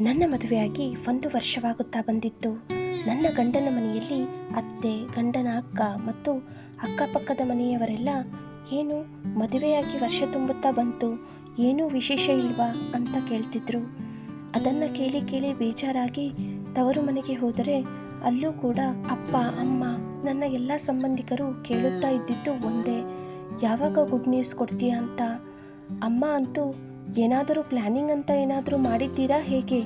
ನನ್ನ ಮದುವೆಯಾಗಿ ಒಂದು ವರ್ಷವಾಗುತ್ತಾ ಬಂದಿತ್ತು. ನನ್ನ ಗಂಡನ ಮನೆಯಲ್ಲಿ ಅತ್ತೆ, ಗಂಡನ ಅಕ್ಕ ಮತ್ತು ಅಕ್ಕಪಕ್ಕದ ಮನೆಯವರೆಲ್ಲ, ಏನು ಮದುವೆಯಾಗಿ ವರ್ಷ ತುಂಬುತ್ತಾ ಬಂತು, ಏನೂ ವಿಶೇಷ ಇಲ್ವಾ? ಅಂತ ಕೇಳ್ತಿದ್ರು. ಅದನ್ನು ಕೇಳಿ ಕೇಳಿ ಬೇಜಾರಾಗಿ ತವರು ಮನೆಗೆ ಹೋದರೆ ಅಲ್ಲೂ ಕೂಡ ಅಪ್ಪ, ಅಮ್ಮ, ನನ್ನ ಎಲ್ಲ ಸಂಬಂಧಿಕರು ಕೇಳುತ್ತಾ ಇದ್ದಿದ್ದು ಒಂದೇ. ಯಾವಾಗ ಗುಡ್ ನ್ಯೂಸ್ ಕೊಡ್ತೀಯಾ? ಅಂತ. ಅಮ್ಮ ಅಂತೂ ಏನಾದರೂ ಪ್ಲ್ಯಾನಿಂಗ್ ಅಂತ ಏನಾದರೂ ಮಾಡಿದ್ದೀರಾ ಹೇಗೆ?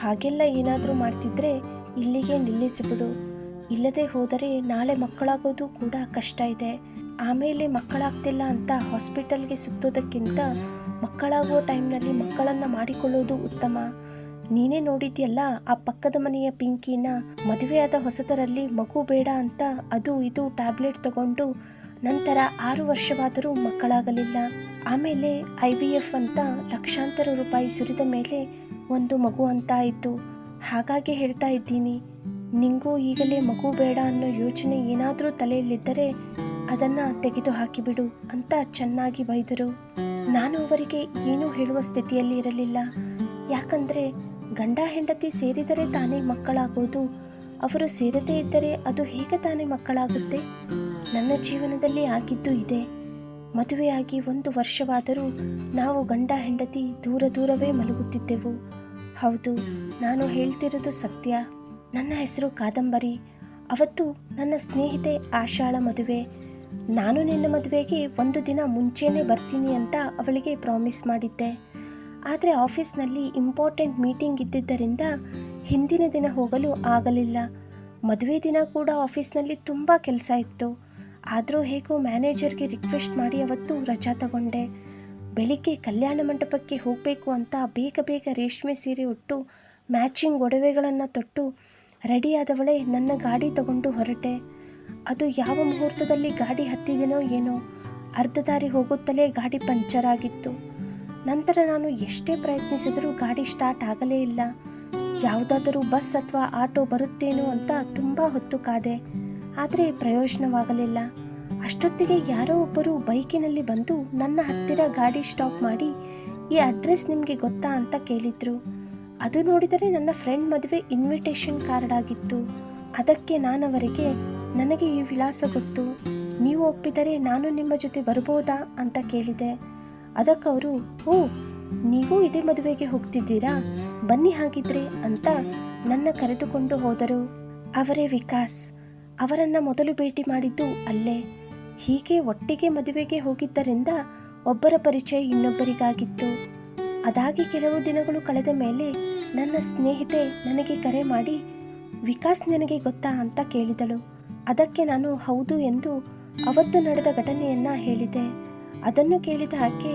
ಹಾಗೆಲ್ಲ ಏನಾದರೂ ಮಾಡ್ತಿದ್ರೆ ಇಲ್ಲಿಗೆ ನಿಲ್ಲಿಸಿಬಿಡು ಇಲ್ಲದೆ ಹೋದರೆ ನಾಳೆ ಮಕ್ಕಳಾಗೋದು ಕೂಡ ಕಷ್ಟ ಇದೆ. ಆಮೇಲೆ ಮಕ್ಕಳಾಗ್ತಿಲ್ಲ ಅಂತ ಹಾಸ್ಪಿಟಲ್ಗೆ ಸುತ್ತೋದಕ್ಕಿಂತ ಮಕ್ಕಳಾಗುವ ಟೈಮ್ನಲ್ಲಿ ಮಕ್ಕಳನ್ನು ಮಾಡಿಕೊಳ್ಳೋದು ಉತ್ತಮ. ನೀನೇ ನೋಡಿದ್ಯಲ್ಲ ಆ ಪಕ್ಕದ ಮನೆಯ ಪಿಂಕಿನ ಮದುವೆಯಾದ ಹೊಸತರಲ್ಲಿ ಮಗು ಬೇಡ ಅಂತ ಅದು ಇದು ಟ್ಯಾಬ್ಲೆಟ್ ತಗೊಂಡು ನಂತರ ಆರು ವರ್ಷವಾದರೂ ಮಕ್ಕಳಾಗಲಿಲ್ಲ. ಆಮೇಲೆ ಐ ವಿ ಎಫ್ ಅಂತ ಲಕ್ಷಾಂತರ ರೂಪಾಯಿ ಸುರಿದ ಮೇಲೆ ಒಂದು ಮಗು ಅಂತ ಆಯಿತು. ಹಾಗಾಗಿ ಹೇಳ್ತಾ ಇದ್ದೀನಿ, ನಿಂಗೂ ಈಗಲೇ ಮಗು ಬೇಡ ಅನ್ನೋ ಯೋಚನೆ ಏನಾದರೂ ತಲೆಯಲ್ಲಿದ್ದರೆ ಅದನ್ನು ತೆಗೆದು ಹಾಕಿಬಿಡು ಅಂತ ಚೆನ್ನಾಗಿ ಬೈದರು. ನಾನು ಅವರಿಗೆ ಏನೂ ಹೇಳುವ ಸ್ಥಿತಿಯಲ್ಲಿ ಇರಲಿಲ್ಲ. ಯಾಕಂದರೆ ಗಂಡ ಹೆಂಡತಿ ಸೇರಿದರೆ ತಾನೇ ಮಕ್ಕಳಾಗೋದು. ಅವರು ಸೇರದೇ ಇದ್ದರೆ ಅದು ಹೇಗೆ ತಾನೇ ಮಕ್ಕಳಾಗುತ್ತೆ? ನನ್ನ ಜೀವನದಲ್ಲಿ ಆಗಿದ್ದು ಇದೆ. ಮದುವೆಯಾಗಿ ಒಂದು ವರ್ಷವಾದರೂ ನಾವು ಗಂಡ ಹೆಂಡತಿ ದೂರ ದೂರವೇ ಮಲಗುತ್ತಿದ್ದೆವು. ಹೌದು, ನಾನು ಹೇಳ್ತಿರೋದು ಸತ್ಯ. ನನ್ನ ಹೆಸರು ಕಾದಂಬರಿ. ಅವತ್ತು ನನ್ನ ಸ್ನೇಹಿತೆ ಆಶಾಳ ಮದುವೆ. ನಾನು ನಿನ್ನ ಮದುವೆಗೆ ಒಂದು ದಿನ ಮುಂಚೆನೇ ಬರ್ತೀನಿ ಅಂತ ಅವಳಿಗೆ ಪ್ರಾಮಿಸ್ ಮಾಡಿದ್ದೆ. ಆದರೆ ಆಫೀಸ್ನಲ್ಲಿ ಇಂಪಾರ್ಟೆಂಟ್ ಮೀಟಿಂಗ್ ಇದ್ದಿದ್ದರಿಂದ ಹಿಂದಿನ ದಿನ ಹೋಗಲು ಆಗಲಿಲ್ಲ. ಮದುವೆ ದಿನ ಕೂಡ ಆಫೀಸ್ನಲ್ಲಿ ತುಂಬ ಕೆಲಸ ಇತ್ತು. ಆದರೂ ಹೇಗೋ ಮ್ಯಾನೇಜರ್ಗೆ ರಿಕ್ವೆಸ್ಟ್ ಮಾಡಿ ಅವತ್ತು ರಜಾ ತಗೊಂಡೆ. ಬೆಳಿಗ್ಗೆ ಕಲ್ಯಾಣ ಮಂಟಪಕ್ಕೆ ಹೋಗಬೇಕು ಅಂತ ಬೇಗ ಬೇಗ ರೇಷ್ಮೆ ಸೀರೆ ಉಟ್ಟು, ಮ್ಯಾಚಿಂಗ್ ಒಡವೆಗಳನ್ನು ತೊಟ್ಟು ರೆಡಿಯಾದವಳೇ ನನ್ನ ಗಾಡಿ ತಗೊಂಡು ಹೊರಟೆ. ಅದು ಯಾವ ಮುಹೂರ್ತದಲ್ಲಿ ಗಾಡಿ ಹತ್ತಿದೆನೋ ಏನೋ, ಅರ್ಧ ದಾರಿ ಹೋಗುತ್ತಲೇ ಗಾಡಿ ಪಂಚರ್ ಆಗಿತ್ತು. ನಂತರ ನಾನು ಎಷ್ಟೇ ಪ್ರಯತ್ನಿಸಿದರೂ ಗಾಡಿ ಸ್ಟಾರ್ಟ್ ಆಗಲೇ ಇಲ್ಲ. ಯಾವುದಾದರೂ ಬಸ್ ಅಥವಾ ಆಟೋ ಬರುತ್ತೇನೋ ಅಂತ ತುಂಬ ಹೊತ್ತು ಕಾದೆ. ಆದರೆ ಪ್ರಯೋಜನವಾಗಲಿಲ್ಲ. ಅಷ್ಟೊತ್ತಿಗೆ ಯಾರೋ ಒಬ್ಬರು ಬೈಕಿನಲ್ಲಿ ಬಂದು ನನ್ನ ಹತ್ತಿರ ಗಾಡಿ ಸ್ಟಾಪ್ ಮಾಡಿ, ಈ ಅಡ್ರೆಸ್ ನಿಮಗೆ ಗೊತ್ತಾ? ಅಂತ ಕೇಳಿದ್ರು. ಅದು ನೋಡಿದರೆ ನನ್ನ ಫ್ರೆಂಡ್ ಮದುವೆ ಇನ್ವಿಟೇಷನ್ ಕಾರ್ಡ್ ಆಗಿತ್ತು. ಅದಕ್ಕೆ ನಾನವರಿಗೆ, ನನಗೆ ಈ ವಿಳಾಸ ಗೊತ್ತು. ನೀವು ಒಪ್ಪಿದರೆ ನಾನು ನಿಮ್ಮ ಜೊತೆ ಬರ್ಬೋದಾ? ಅಂತ ಕೇಳಿದೆ. ಅದಕ್ಕವರು ಓ, ನೀವು ಇದೇ ಮದುವೆಗೆ ಹೋಗ್ತಿದ್ದೀರಾ? ಬನ್ನಿ ಹಾಗಿದ್ರೆ ಅಂತ ನನ್ನ ಕರೆದುಕೊಂಡು ಹೋದರು. ಅವರೇ ವಿಕಾಸ್. ಅವರನ್ನ ಮೊದಲು ಭೇಟಿ ಮಾಡಿದ್ದು ಅಲ್ಲೇ. ಹೀಗೆ ಒಟ್ಟಿಗೆ ಮದುವೆಗೆ ಹೋಗಿದ್ದರಿಂದ ಒಬ್ಬರ ಪರಿಚಯ ಇನ್ನೊಬ್ಬರಿಗಾಗಿತ್ತು. ಅದಾಗಿ ಕೆಲವು ದಿನಗಳು ಕಳೆದ ಮೇಲೆ ನನ್ನ ಸ್ನೇಹಿತೆ ನನಗೆ ಕರೆ ಮಾಡಿ, ವಿಕಾಸ್ ನನಗೆ ಗೊತ್ತಾ ಅಂತ ಕೇಳಿದಳು. ಅದಕ್ಕೆ ನಾನು ಹೌದು ಎಂದು ಅವತ್ತು ನಡೆದ ಘಟನೆಯನ್ನ ಹೇಳಿದೆ. ಅದನ್ನು ಕೇಳಿದ ಆಕೆ,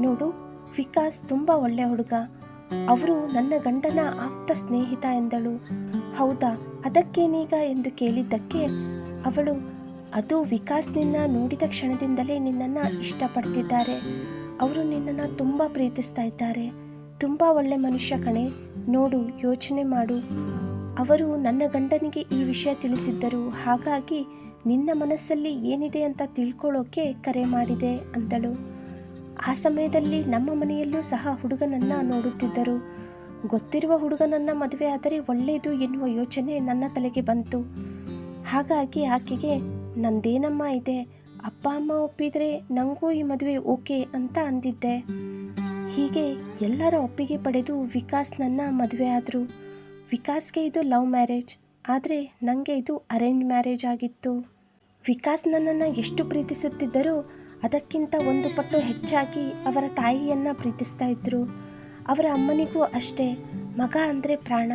ನೋಡು, ವಿಕಾಸ್ ತುಂಬ ಒಳ್ಳೆ ಹುಡುಗ. ಅವರು ನನ್ನ ಗಂಡನ ಆಪ್ತ ಸ್ನೇಹಿತ ಎಂದಳು. ಹೌದಾ, ಅದಕ್ಕೇನೀಗ ಎಂದು ಕೇಳಿದ್ದಕ್ಕೆ ಅವಳು, ಅದು ವಿಕಾಸ್ ನಿನ್ನ ನೋಡಿದ ಕ್ಷಣದಿಂದಲೇ ನಿನ್ನನ್ನು ಇಷ್ಟಪಡ್ತಿದ್ದಾರೆ. ಅವರು ನಿನ್ನನ್ನು ತುಂಬ ಪ್ರೀತಿಸ್ತಾ ಇದ್ದಾರೆ. ತುಂಬ ಒಳ್ಳೆ ಮನುಷ್ಯ ಕಣೆ, ನೋಡು, ಯೋಚನೆ ಮಾಡು. ಅವರು ನನ್ನ ಗಂಡನಿಗೆ ಈ ವಿಷಯ ತಿಳಿಸಿದ್ದರು. ಹಾಗಾಗಿ ನಿನ್ನ ಮನಸ್ಸಲ್ಲಿ ಏನಿದೆ ಅಂತ ತಿಳ್ಕೊಳ್ಳೋಕೆ ಕರೆ ಮಾಡಿದೆ, ಅಂದಳು. ಆ ಸಮಯದಲ್ಲಿ ನಮ್ಮ ಮನೆಯಲ್ಲೂ ಸಹ ಹುಡುಗನನ್ನ ನೋಡುತ್ತಿದ್ದರು. ಗೊತ್ತಿರುವ ಹುಡುಗನನ್ನ ಮದುವೆ ಆದರೆ ಒಳ್ಳೆಯದು ಎನ್ನುವ ಯೋಚನೆ ನನ್ನ ತಲೆಗೆ ಬಂತು. ಹಾಗಾಗಿ ಆಕೆಗೆ, ನಂದೇನಮ್ಮ ಇದೆ? ಅಪ್ಪ, ಅಮ್ಮ ಒಪ್ಪಿದರೆ ನನಗೂ ಈ ಮದುವೆ ಓಕೆ ಅಂತ ಅಂದಿದ್ದೆ. ಹೀಗೆ ಎಲ್ಲರ ಒಪ್ಪಿಗೆ ಪಡೆದು ವಿಕಾಸ್ ನನ್ನ ಮದುವೆ ಆದರು. ವಿಕಾಸ್ಗೆ ಇದು ಲವ್ ಮ್ಯಾರೇಜ್, ಆದರೆ ನನಗೆ ಇದು ಅರೇಂಜ್ ಮ್ಯಾರೇಜ್ ಆಗಿತ್ತು. ವಿಕಾಸ್ ನನ್ನನ್ನು ಎಷ್ಟು ಪ್ರೀತಿಸುತ್ತಿದ್ದರೋ ಅದಕ್ಕಿಂತ ಒಂದು ಪಟ್ಟು ಹೆಚ್ಚಾಗಿ ಅವರ ತಾಯಿಯನ್ನು ಪ್ರೀತಿಸ್ತಾ ಇದ್ದರು ಅವರ ಅಮ್ಮನಿಗೂ ಅಷ್ಟೇ. ಮಗ ಅಂದರೆ ಪ್ರಾಣ.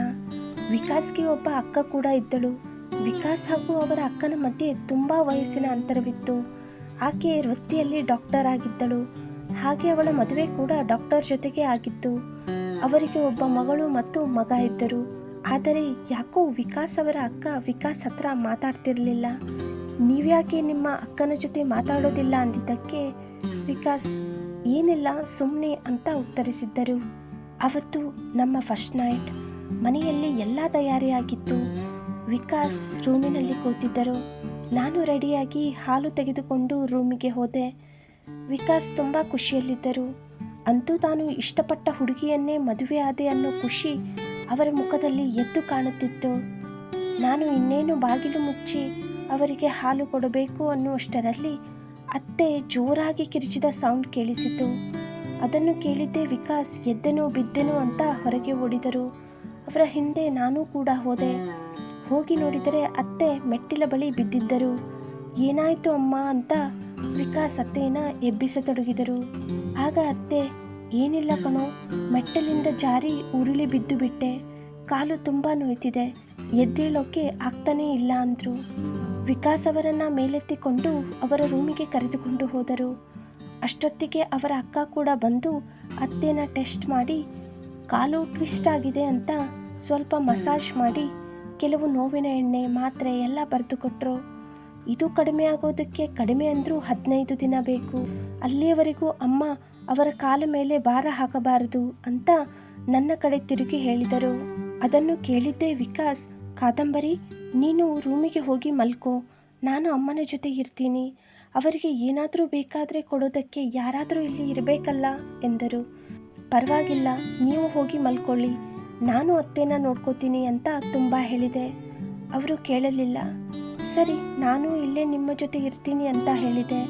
ವಿಕಾಸ್ಗೆ ಒಬ್ಬ ಅಕ್ಕ ಕೂಡ ಇದ್ದಳು. ವಿಕಾಸ್ ಹಾಗೂ ಅವರ ಅಕ್ಕನ ಮಧ್ಯೆ ತುಂಬ ವಯಸ್ಸಿನ ಅಂತರವಿತ್ತು. ಆಕೆ ವೃತ್ತಿಯಲ್ಲಿ ಡಾಕ್ಟರ್ ಆಗಿದ್ದಳು. ಹಾಗೆ ಅವಳ ಮದುವೆ ಕೂಡ ಡಾಕ್ಟರ್ ಜೊತೆಗೆ ಆಗಿತ್ತು. ಅವರಿಗೆ ಒಬ್ಬ ಮಗಳು ಮತ್ತು ಮಗ ಇದ್ದರು. ಆದರೆ ಯಾಕೋ ವಿಕಾಸ್ ಅವರ ಅಕ್ಕ ವಿಕಾಸ್ ಹತ್ರ ಮಾತಾಡ್ತಿರ್ಲಿಲ್ಲ. ನೀವ್ಯಾಕೆ ನಿಮ್ಮ ಅಕ್ಕನ ಜೊತೆ ಮಾತಾಡೋದಿಲ್ಲ ಅಂದಿದ್ದಕ್ಕೆ? ವಿಕಾಸ್, ಏನಿಲ್ಲ ಸುಮ್ಮನೆ ಅಂತ ಉತ್ತರಿಸಿದ್ದರು. ಅವತ್ತು ನಮ್ಮ ಫಸ್ಟ್ ನೈಟ್ ಮನೆಯಲ್ಲಿ ಎಲ್ಲ ತಯಾರಿಯಾಗಿತ್ತು ವಿಕಾಸ್ ರೂಮಿನಲ್ಲಿ ಕೂತಿದ್ದರು. ನಾನು ರೆಡಿಯಾಗಿ ಹಾಲು ತೆಗೆದುಕೊಂಡು ರೂಮಿಗೆ ಹೋದೆ. ವಿಕಾಸ್ ತುಂಬ ಖುಷಿಯಲ್ಲಿದ್ದರು. ಅಂತೂ ತಾನು ಇಷ್ಟಪಟ್ಟ ಹುಡುಗಿಯನ್ನೇ ಮದುವೆ ಆದೆ ಅನ್ನೋ ಖುಷಿ ಅವರ ಮುಖದಲ್ಲಿ ಎದ್ದು ಕಾಣುತ್ತಿತ್ತು. ನಾನು ಇನ್ನೇನು ಬಾಗಿಲು ಮುಚ್ಚಿ ಅವರಿಗೆ ಹಾಲು ಕೊಡಬೇಕು ಅನ್ನುವಷ್ಟರಲ್ಲಿ ಅತ್ತೆ ಜೋರಾಗಿ ಕಿರಿಚಿದ ಸೌಂಡ್ ಕೇಳಿಸಿತು. ಅದನ್ನು ಕೇಳಿದ್ದೇ ವಿಕಾಸ್ ಎದ್ದೆನೋ ಬಿದ್ದೆನೋ ಅಂತ ಹೊರಗೆ ಓಡಿದರು. ಅವರ ಹಿಂದೆ ನಾನೂ ಕೂಡ ಹೋದೆ. ಹೋಗಿ ನೋಡಿದರೆ ಅತ್ತೆ ಮೆಟ್ಟಿಲ ಬಳಿ ಬಿದ್ದಿದ್ದರು. ಏನಾಯಿತು ಅಮ್ಮ ಅಂತ ವಿಕಾಸ್ ಅತ್ತೆಯನ್ನ ಎಬ್ಬಿಸತೊಡಗಿದರು. ಆಗ ಅತ್ತೆ, ಏನಿಲ್ಲ ಕಣೋ, ಮೆಟ್ಟಲಿಂದ ಜಾರಿ ಉರುಳಿ ಬಿದ್ದು ಬಿಟ್ಟೆ. ಕಾಲು ತುಂಬ ನೋಯ್ತಿದೆ. ಎದ್ದೇಳೋಕೆ ಆಗ್ತಾನೇ ಇಲ್ಲ ಅಂದ್ರು. ವಿಕಾಸ್ ಅವರನ್ನು ಮೇಲೆತ್ತಿಕೊಂಡು ಅವರ ರೂಮಿಗೆ ಕರೆದುಕೊಂಡು ಹೋದರು. ಅಷ್ಟೊತ್ತಿಗೆ ಅವರ ಅಕ್ಕ ಕೂಡ ಬಂದು ಅತ್ತೆನ ಟೆಸ್ಟ್ ಮಾಡಿ ಕಾಲು ಟ್ವಿಸ್ಟ್ ಆಗಿದೆ ಅಂತ ಸ್ವಲ್ಪ ಮಸಾಜ್ ಮಾಡಿ ಕೆಲವು ನೋವಿನ ಎಣ್ಣೆ ಮಾತ್ರೆ ಎಲ್ಲ ಬರೆದುಕೊಟ್ರು. ಇದು ಕಡಿಮೆ ಆಗೋದಕ್ಕೆ ಕಡಿಮೆ ಅಂದರೂ ಹದಿನೈದು ದಿನ ಬೇಕು. ಅಲ್ಲಿಯವರೆಗೂ ಅಮ್ಮ ಅವರ ಕಾಲ ಮೇಲೆ ಭಾರ ಹಾಕಬಾರದು ಅಂತ ನನ್ನ ಕಡೆ ತಿರುಗಿ ಹೇಳಿದರು. ಅದನ್ನು ಕೇಳಿದ್ದೇ ವಿಕಾಸ್ ಕಾದಂಬರಿ, ನೀನು ರೂಮಿಗೆ ಹೋಗಿ ಮಲ್ಕೋ, ನಾನು ಅಮ್ಮನ ಜೊತೆ ಇರ್ತೀನಿ. ಅವರಿಗೆ ಏನಾದರೂ ಬೇಕಾದರೆ ಕೊಡೋದಕ್ಕೆ ಯಾರಾದರೂ ಇಲ್ಲಿ ಇರಬೇಕಲ್ಲ ಎಂದರು. ಪರವಾಗಿಲ್ಲ, ನೀವು ಹೋಗಿ ಮಲ್ಕೊಳ್ಳಿ, ನಾನು ಅತ್ತೆನ ನೋಡ್ಕೋತೀನಿ ಅಂತ ತುಂಬ ಹೇಳಿದೆ. ಅವರು ಕೇಳಲಿಲ್ಲ. ಸರಿ, ನಾನು ಇಲ್ಲೇ ನಿಮ್ಮ ಜೊತೆ ಇರ್ತೀನಿ ಅಂತ ಹೇಳಿದೆ.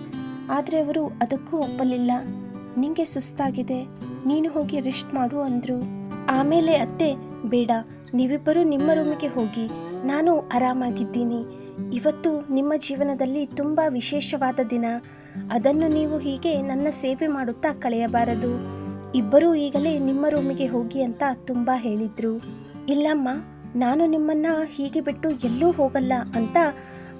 ಆದರೆ ಅವರು ಅದಕ್ಕೂ ಒಪ್ಪಲಿಲ್ಲ. ನಿಂಗೆ ಸುಸ್ತಾಗಿದೆ, ನೀನು ಹೋಗಿ ರೆಸ್ಟ್ ಮಾಡು ಅಂದರು. ಆಮೇಲೆ ಅತ್ತೆ, ಬೇಡ ನೀವಿಬ್ಬರು ನಿಮ್ಮ ರೂಮಿಗೆ ಹೋಗಿ ನಾನು ಆರಾಮಾಗಿದ್ದೀನಿ. ಇವತ್ತು ನಿಮ್ಮ ಜೀವನದಲ್ಲಿ ತುಂಬ ವಿಶೇಷವಾದ ದಿನ. ಅದನ್ನು ನೀವು ಹೀಗೆ ನನ್ನ ಸೇವೆ ಮಾಡುತ್ತಾ ಕಳೆಯಬಾರದು. ಇಬ್ಬರೂ ಈಗಲೇ ನಿಮ್ಮ ರೂಮಿಗೆ ಹೋಗಿ ಅಂತ ತುಂಬ ಹೇಳಿದ್ರು. ಇಲ್ಲಮ್ಮ, ನಾನು ನಿಮ್ಮನ್ನ ಹೀಗೆ ಬಿಟ್ಟು ಎಲ್ಲೂ ಹೋಗಲ್ಲ ಅಂತ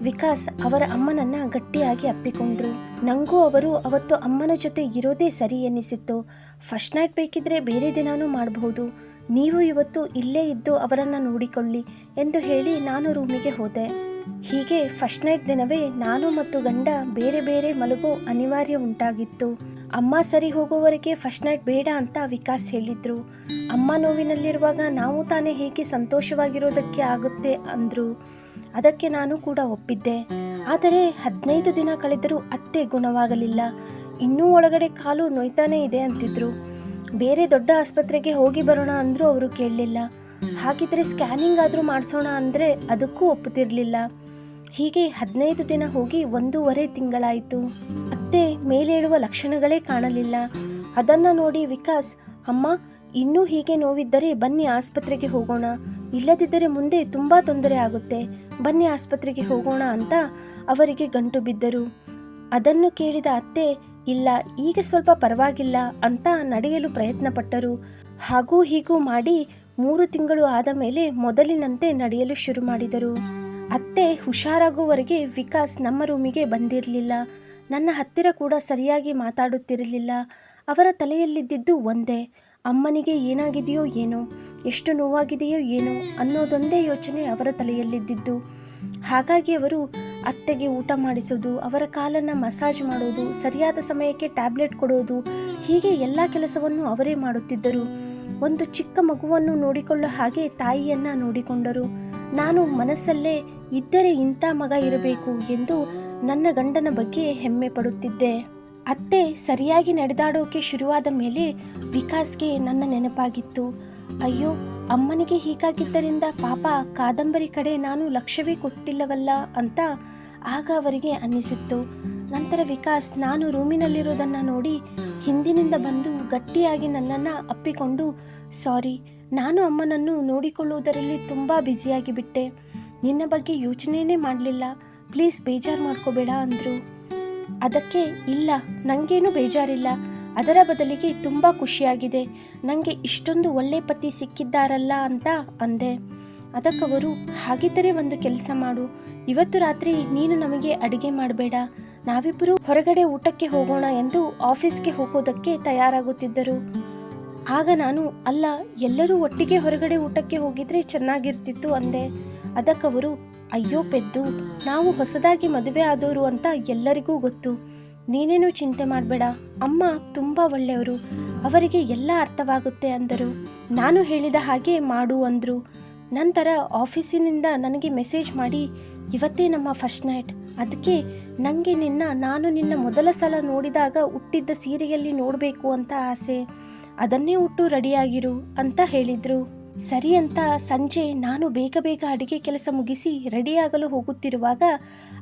ವಿಕಾಸ್ ಅವರ ಅಮ್ಮನನ್ನ ಗಟ್ಟಿಯಾಗಿ ಅಪ್ಪಿಕೊಂಡ್ರು. ನಂಗೂ ಅವರು ಅವತ್ತು ಅಮ್ಮನ ಜೊತೆ ಇರೋದೇ ಸರಿ ಎನ್ನಿಸಿತ್ತು. ಫಸ್ಟ್ ನೈಟ್ ಬೇಕಿದ್ರೆ ಬೇರೆ ದಿನಾನೂ ಮಾಡಬಹುದು. ನೀವು ಇವತ್ತು ಇಲ್ಲೇ ಇದ್ದು ಅವರನ್ನ ನೋಡಿಕೊಳ್ಳಿ ಎಂದು ಹೇಳಿ ನಾನು ರೂಮಿಗೆ ಹೋದೆ. ಹೀಗೆ ಫಸ್ಟ್ ನೈಟ್ ದಿನವೇ ನಾನು ಮತ್ತು ಗಂಡ ಬೇರೆ ಬೇರೆ ಮಲಗೋ ಅನಿವಾರ್ಯ ಉಂಟಾಗಿತ್ತು. ಅಮ್ಮ ಸರಿ ಹೋಗುವವರೆಗೆ ಫಸ್ಟ್ ನೈಟ್ ಬೇಡ ಅಂತ ವಿಕಾಸ್ ಹೇಳಿದ್ರು. ಅಮ್ಮ ನೋವಿನಲ್ಲಿರುವಾಗ ನಾವು ತಾನೇ ಹೇಗೆ ಸಂತೋಷವಾಗಿರೋದಕ್ಕೆ ಆಗುತ್ತೆ ಅಂದ್ರು. ಅದಕ್ಕೆ ನಾನು ಕೂಡ ಒಪ್ಪಿದ್ದೆ. ಆದರೆ ಹದಿನೈದು ದಿನ ಕಳೆದರೂ ಅತ್ತೆ ಗುಣವಾಗಲಿಲ್ಲ. ಇನ್ನೂ ಒಳಗಡೆ ಕಾಲು ನೋಯ್ತಾನೇ ಇದೆ ಅಂತಿದ್ರು. ಬೇರೆ ದೊಡ್ಡ ಆಸ್ಪತ್ರೆಗೆ ಹೋಗಿ ಬರೋಣ ಅಂದರೂ ಅವರು ಕೇಳಲಿಲ್ಲ. ಹಾಗಿದ್ರೆ ಸ್ಕ್ಯಾನಿಂಗ್ ಆದರೂ ಮಾಡಿಸೋಣ ಅಂದರೆ ಅದಕ್ಕೂ ಒಪ್ಪುತ್ತಿರಲಿಲ್ಲ. ಹೀಗೆ ಹದಿನೈದು ದಿನ ಹೋಗಿ ಒಂದೂವರೆ ತಿಂಗಳಾಯಿತು. ಅತ್ತೆ ಮೇಲೇಳುವ ಲಕ್ಷಣಗಳೇ ಕಾಣಲಿಲ್ಲ. ಅದನ್ನು ನೋಡಿ ವಿಕಾಸ್, ಅಮ್ಮ, ಇನ್ನೂ ಹೀಗೆ ನೋವಿದ್ದರೆ ಬನ್ನಿ ಆಸ್ಪತ್ರೆಗೆ ಹೋಗೋಣ. ಇಲ್ಲದಿದ್ದರೆ ಮುಂದೆ ತುಂಬ ತೊಂದರೆ ಆಗುತ್ತೆ. ಬನ್ನಿ ಆಸ್ಪತ್ರೆಗೆ ಹೋಗೋಣ ಅಂತ ಅವರಿಗೆ ಗಂಟು ಬಿದ್ದರು. ಅದನ್ನು ಕೇಳಿದ ಅತ್ತೆ ಇಲ್ಲ, ಈಗ ಸ್ವಲ್ಪ ಪರವಾಗಿಲ್ಲ ಅಂತ ನಡೆಯಲು ಪ್ರಯತ್ನ ಪಟ್ಟರು ಹಾಗೂ ಹೀಗೂ ಮಾಡಿ ಮೂರು ತಿಂಗಳು ಆದ ಮೇಲೆ ಮೊದಲಿನಂತೆ ನಡೆಯಲು ಶುರು ಮಾಡಿದರು. ಅತ್ತೆ ಹುಷಾರಾಗುವವರೆಗೆ ವಿಕಾಸ್ ನಮ್ಮ ರೂಮಿಗೆ ಬಂದಿರಲಿಲ್ಲ. ನನ್ನ ಹತ್ತಿರ ಕೂಡ ಸರಿಯಾಗಿ ಮಾತಾಡುತ್ತಿರಲಿಲ್ಲ. ಅವರ ತಲೆಯಲ್ಲಿದ್ದಿದ್ದು ಒಂದೇ, ಅಮ್ಮನಿಗೆ ಏನಾಗಿದೆಯೋ ಏನೋ, ಎಷ್ಟು ನೋವಾಗಿದೆಯೋ ಏನೋ ಅನ್ನೋದೊಂದೇ ಯೋಚನೆ ಅವರ ತಲೆಯಲ್ಲಿದ್ದಿದ್ದು. ಹಾಗಾಗಿ ಅವರು ಅತ್ತೆಗೆ ಊಟ ಮಾಡಿಸೋದು, ಅವರ ಕಾಲನ್ನು ಮಸಾಜ್ ಮಾಡೋದು, ಸರಿಯಾದ ಸಮಯಕ್ಕೆ ಟ್ಯಾಬ್ಲೆಟ್ ಕೊಡೋದು, ಹೀಗೆ ಎಲ್ಲ ಕೆಲಸವನ್ನು ಅವರೇ ಮಾಡುತ್ತಿದ್ದರು. ಒಂದು ಚಿಕ್ಕ ಮಗುವನ್ನು ನೋಡಿಕೊಳ್ಳೋ ಹಾಗೆ ತಾಯಿಯನ್ನ ನೋಡಿಕೊಂಡರು. ನಾನು ಮನಸ್ಸಲ್ಲೇ ಇದ್ದರೆ ಇಂಥ ಮಗ ಇರಬೇಕು ಎಂದು ನನ್ನ ಗಂಡನ ಬಗ್ಗೆ ಹೆಮ್ಮೆ ಪಡುತ್ತಿದ್ದೆ. ಅತ್ತೆ ಸರಿಯಾಗಿ ನಡೆದಾಡೋಕೆ ಶುರುವಾದ ಮೇಲೆ ವಿಕಾಸ್ಗೆ ನನ್ನ ನೆನಪಾಗಿತ್ತು. ಅಯ್ಯೋ, ಅಮ್ಮನಿಗೆ ಹೀಗಾಗಿದ್ದರಿಂದ ಪಾಪ, ಕಾದಂಬರಿ ಕಡೆ ನಾನು ಲಕ್ಷ್ಯವೇ ಕೊಟ್ಟಿಲ್ಲವಲ್ಲ ಅಂತ ಆಗ ಅವರಿಗೆ ಅನ್ನಿಸಿತ್ತು. ನಂತರ ವಿಕಾಸ್, ನಾನು ರೂಮಿನಲ್ಲಿರೋದನ್ನು ನೋಡಿ ಹಿಂದಿನಿಂದ ಬಂದು ಗಟ್ಟಿಯಾಗಿ ನನ್ನನ್ನು ಅಪ್ಪಿಕೊಂಡು, ಸಾರಿ, ನಾನು ಅಮ್ಮನನ್ನು ನೋಡಿಕೊಳ್ಳುವುದರಲ್ಲಿ ತುಂಬ ಬ್ಯುಸಿಯಾಗಿ ಬಿಟ್ಟೆ ನಿನ್ನ ಬಗ್ಗೆ ಯೋಚನೆಯೇ ಮಾಡಲಿಲ್ಲ. ಪ್ಲೀಸ್ ಬೇಜಾರು ಮಾಡ್ಕೋಬೇಡ, ಅಂದರು. ಅದಕ್ಕೆ, ಇಲ್ಲ ನನಗೇನು ಬೇಜಾರಿಲ್ಲ. ಅದರ ಬದಲಿಗೆ ತುಂಬ ಖುಷಿಯಾಗಿದೆ. ನನಗೆ ಇಷ್ಟೊಂದು ಒಳ್ಳೆ ಪತಿ ಸಿಕ್ಕಿದ್ದಾರಲ್ಲ, ಅಂತ ಅಂದೆ. ಅದಕ್ಕವರು, ಹಾಗಿದ್ದರೆ ಒಂದು ಕೆಲಸ ಮಾಡು. ಇವತ್ತು ರಾತ್ರಿ ನೀನು ನಮಗೆ ಅಡುಗೆ ಮಾಡಬೇಡ. ನಾವಿಬ್ಬರು ಹೊರಗಡೆ ಊಟಕ್ಕೆ ಹೋಗೋಣ ಎಂದು ಆಫೀಸ್ಗೆ ಹೋಗೋದಕ್ಕೆ ತಯಾರಾಗುತ್ತಿದ್ದರು. ಆಗ ನಾನು, ಅಲ್ಲ, ಎಲ್ಲರೂ ಒಟ್ಟಿಗೆ ಹೊರಗಡೆ ಊಟಕ್ಕೆ ಹೋಗಿದ್ರೆ ಚೆನ್ನಾಗಿರ್ತಿತ್ತು ಅಂದೆ. ಅದಕ್ಕವರು, ಅಯ್ಯೋ ಪೆದ್ದು, ನಾವು ಹೊಸದಾಗಿ ಮದುವೆ ಆದವರು ಅಂತ ಎಲ್ಲರಿಗೂ ಗೊತ್ತು. ನೀನೇನು ಚಿಂತೆ ಮಾಡಬೇಡ. ಅಮ್ಮ ತುಂಬ ಒಳ್ಳೆಯವರು. ಅವರಿಗೆ ಎಲ್ಲ ಅರ್ಥವಾಗುತ್ತೆ ಅಂದರು. ನಾನು ಹೇಳಿದ ಹಾಗೆ ಮಾಡು ಅಂದರು. ನಂತರ ಆಫೀಸಿನಿಂದ ನನಗೆ ಮೆಸೇಜ್ ಮಾಡಿ, ಇವತ್ತೇ ನಮ್ಮ ಫಸ್ಟ್ ನೈಟ್. ಅದಕ್ಕೆ ನನಗೆ ನಿನ್ನ, ನಾನು ನಿನ್ನ ಮೊದಲ ಸಲ ನೋಡಿದಾಗ ಹುಟ್ಟಿದ್ದ ಸೀರೆಯಲ್ಲಿ ನೋಡಬೇಕು ಅಂತ ಆಸೆ. ಅದನ್ನೇ ಉಟ್ಟು ರೆಡಿಯಾಗಿರು ಅಂತ ಹೇಳಿದರು. ಸರಿ ಅಂತ ಸಂಜೆ ನಾನು ಬೇಗ ಬೇಗ ಅಡುಗೆ ಕೆಲಸ ಮುಗಿಸಿ ರೆಡಿಯಾಗಲು ಹೋಗುತ್ತಿರುವಾಗ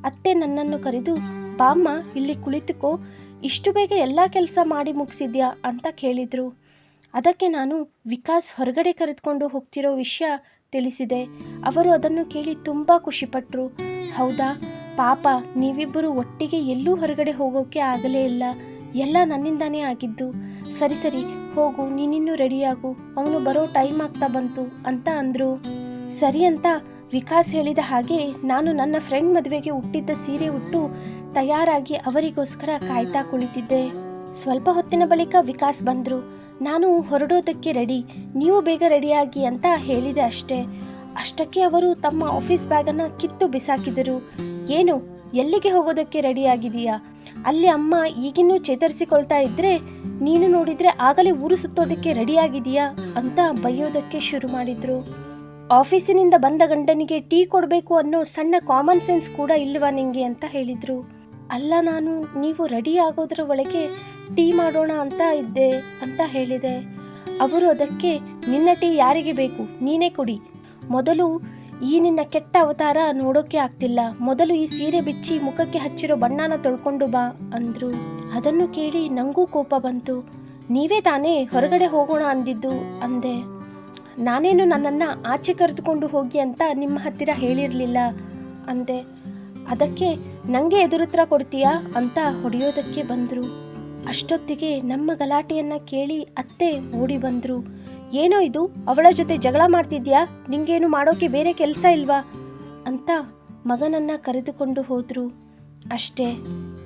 ಅತ್ತೆ ನನ್ನನ್ನು ಕರೆದು ಬಾಮ್ಮ ಇಲ್ಲಿ ಕುಳಿತುಕೋ. ಇಷ್ಟು ಬೇಗ ಎಲ್ಲ ಕೆಲಸ ಮಾಡಿ ಮುಗಿಸಿದ್ಯಾ? ಅಂತ ಕೇಳಿದರು. ಅದಕ್ಕೆ ನಾನು ವಿಕಾಸ್ ಹೊರಗಡೆ ಕರೆದುಕೊಂಡು ಹೋಗ್ತಿರೋ ವಿಷಯ ತಿಳಿಸಿದೆ. ಅವರು ಅದನ್ನು ಕೇಳಿ ತುಂಬ ಖುಷಿಪಟ್ಟರು ಹೌದಾ? ಪಾಪ, ನೀವಿಬ್ಬರು ಒಟ್ಟಿಗೆ ಎಲ್ಲೂ ಹೊರಗಡೆ ಹೋಗೋಕೆ ಆಗಲೇ ಇಲ್ಲ. ಎಲ್ಲ ನನ್ನಿಂದಾನೇ ಆಗಿದ್ದು. ಸರಿ ಸರಿ, ಹೋಗು, ನೀನಿನ್ನೂ ರೆಡಿಯಾಗು. ಅವನು ಬರೋ ಟೈಮ್ ಆಗ್ತಾ ಬಂತು ಅಂತ ಅಂದರು. ಸರಿ ಅಂತ ವಿಕಾಸ್ ಹೇಳಿದ ಹಾಗೆ ನಾನು ನನ್ನ ಫ್ರೆಂಡ್ ಮದುವೆಗೆ ಹುಟ್ಟಿದ್ದ ಸೀರೆ ಉಟ್ಟು ತಯಾರಾಗಿ ಅವರಿಗೋಸ್ಕರ ಕಾಯ್ತಾ ಕುಳಿತಿದ್ದೆ. ಸ್ವಲ್ಪ ಹೊತ್ತಿನ ಬಳಿಕ ವಿಕಾಸ್ ಬಂದರು. ನಾನು ಹೊರಡೋದಕ್ಕೆ ರೆಡಿ ನೀವು ಬೇಗ ರೆಡಿಯಾಗಿ ಅಂತ ಹೇಳಿದೆ ಅಷ್ಟೇ. ಅಷ್ಟಕ್ಕೆ ಅವರು ತಮ್ಮ ಆಫೀಸ್ ಬ್ಯಾಗನ್ನು ಕಿತ್ತು ಬಿಸಾಕಿದರು. ಏನು, ಎಲ್ಲಿಗೆ ಹೋಗೋದಕ್ಕೆ ರೆಡಿಯಾಗಿದೆಯಾ ಅಲ್ಲಿ ಅಮ್ಮ ಈಗಿನ್ನೂ ಚೇತರಿಸಿಕೊಳ್ತಾ ಇದ್ರೆ, ನೀನು ನೋಡಿದ್ರೆ ಆಗಲೇ ಊರು ಸುತ್ತೋದಕ್ಕೆ ರೆಡಿಯಾಗಿದೆಯಾ ಅಂತ ಬೈಯೋದಕ್ಕೆ ಶುರು ಮಾಡಿದ್ರು. ಆಫೀಸಿನಿಂದ ಬಂದ ಗಂಡನಿಗೆ ಟೀ ಕೊಡಬೇಕು ಅನ್ನೋ ಸಣ್ಣ ಕಾಮನ್ ಸೆನ್ಸ್ ಕೂಡ ಇಲ್ವಾ ನಿಂಗೆ ಅಂತ ಹೇಳಿದ್ರು. ಅಲ್ಲ ನಾನು, ನೀವು ರೆಡಿ ಆಗೋದ್ರ ಒಳಗೆ ಟೀ ಮಾಡೋಣ ಅಂತ ಇದ್ದೆ ಅಂತ ಹೇಳಿದೆ. ಅವರು ಅದಕ್ಕೆ, ನಿನ್ನ ಟೀ ಯಾರಿಗೆ ಬೇಕು? ನೀನೇ ಕೊಡಿ. ಮೊದಲು ಈ ನಿನ್ನ ಕೆಟ್ಟ ಅವತಾರ ನೋಡೋಕೆ ಆಗ್ತಿಲ್ಲ. ಮೊದಲು ಈ ಸೀರೆ ಬಿಚ್ಚಿ ಮುಖಕ್ಕೆ ಹಚ್ಚಿರೋ ಬಣ್ಣನ ತೊಳ್ಕೊಂಡು ಬಾ ಅಂದ್ರು. ಅದನ್ನು ಕೇಳಿ ನಂಗೂ ಕೋಪ ಬಂತು. ನೀವೇ ತಾನೇ ಹೊರಗಡೆ ಹೋಗೋಣ ಅಂದಿದ್ದು ಅಂದೆ. ನಾನೇನು ನನ್ನನ್ನು ಆಚೆ ಕರೆದುಕೊಂಡು ಹೋಗಿ ಅಂತ ನಿಮ್ಮ ಹತ್ತಿರ ಹೇಳಿರಲಿಲ್ಲ ಅಂದೆ. ಅದಕ್ಕೆ ನನಗೆ ಎದುರುತ್ರ ಕೊಡ್ತೀಯಾ ಅಂತ ಹೊಡೆಯೋದಕ್ಕೆ ಬಂದರು. ಅಷ್ಟೊತ್ತಿಗೆ ನಮ್ಮ ಗಲಾಟೆಯನ್ನ ಕೇಳಿ ಅತ್ತೆ ಓಡಿ ಬಂದರು. ಏನೋ ಇದು? ಅವಳ ಜೊತೆ ಜಗಳ ಮಾಡ್ತಿದ್ಯಾ? ನಿಂಗೇನು ಮಾಡೋಕೆ ಬೇರೆ ಕೆಲಸ ಇಲ್ವಾ? ಅಂತ ಮಗನನ್ನ ಕರೆದುಕೊಂಡು ಹೋದ್ರು. ಅಷ್ಟೇ.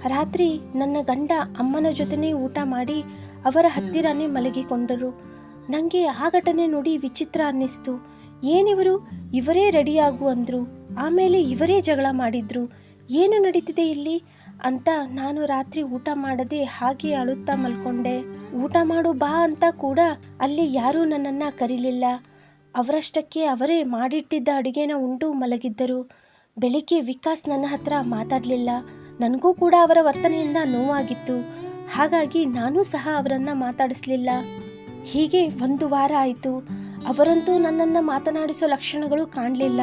ರಾತ್ರಿ ನನ್ನ ಗಂಡ ಅಮ್ಮನ ಜೊತೆನೇ ಊಟ ಮಾಡಿ ಅವರ ಹತ್ತಿರನೇ ಮಲಗಿಕೊಂಡರು. ನನಗೆ ಆ ಘಟನೆ ನೋಡಿ ವಿಚಿತ್ರ ಅನ್ನಿಸ್ತು. ಏನಿವರು? ಇವರೇ ರೆಡಿಯಾಗು ಅಂದರು. ಆಮೇಲೆ ಇವರೇ ಜಗಳ ಮಾಡಿದ್ರು. ಏನು ನಡೀತಿದೆ ಇಲ್ಲಿ? ಅಂತ ನಾನು ರಾತ್ರಿ ಊಟ ಮಾಡದೆ ಹಾಗೆ ಅಳುತ್ತಾ ಮಲ್ಕೊಂಡೆ. ಊಟ ಮಾಡು ಬಾ ಅಂತ ಕೂಡ ಅಲ್ಲಿ ಯಾರೂ ನನ್ನನ್ನು ಕರೀಲಿಲ್ಲ. ಅವರಷ್ಟಕ್ಕೆ ಅವರೇ ಮಾಡಿಟ್ಟಿದ್ದ ಅಡುಗೆನ ಉಂಡು ಮಲಗಿದ್ದರು. ಬೆಳಿಗ್ಗೆ ವಿಕಾಸ್ ನನ್ನ ಹತ್ರ ಮಾತಾಡಲಿಲ್ಲ. ನನಗೂ ಕೂಡ ಅವರ ವರ್ತನೆಯಿಂದ ನೋವಾಗಿತ್ತು. ಹಾಗಾಗಿ ನಾನೂ ಸಹ ಅವರನ್ನು ಮಾತಾಡಿಸ್ಲಿಲ್ಲ. ಹೀಗೆ ಒಂದು ವಾರ ಆಯಿತು. ಅವರಂತೂ ನನ್ನನ್ನು ಮಾತನಾಡಿಸೋ ಲಕ್ಷಣಗಳು ಕಾಣಲಿಲ್ಲ.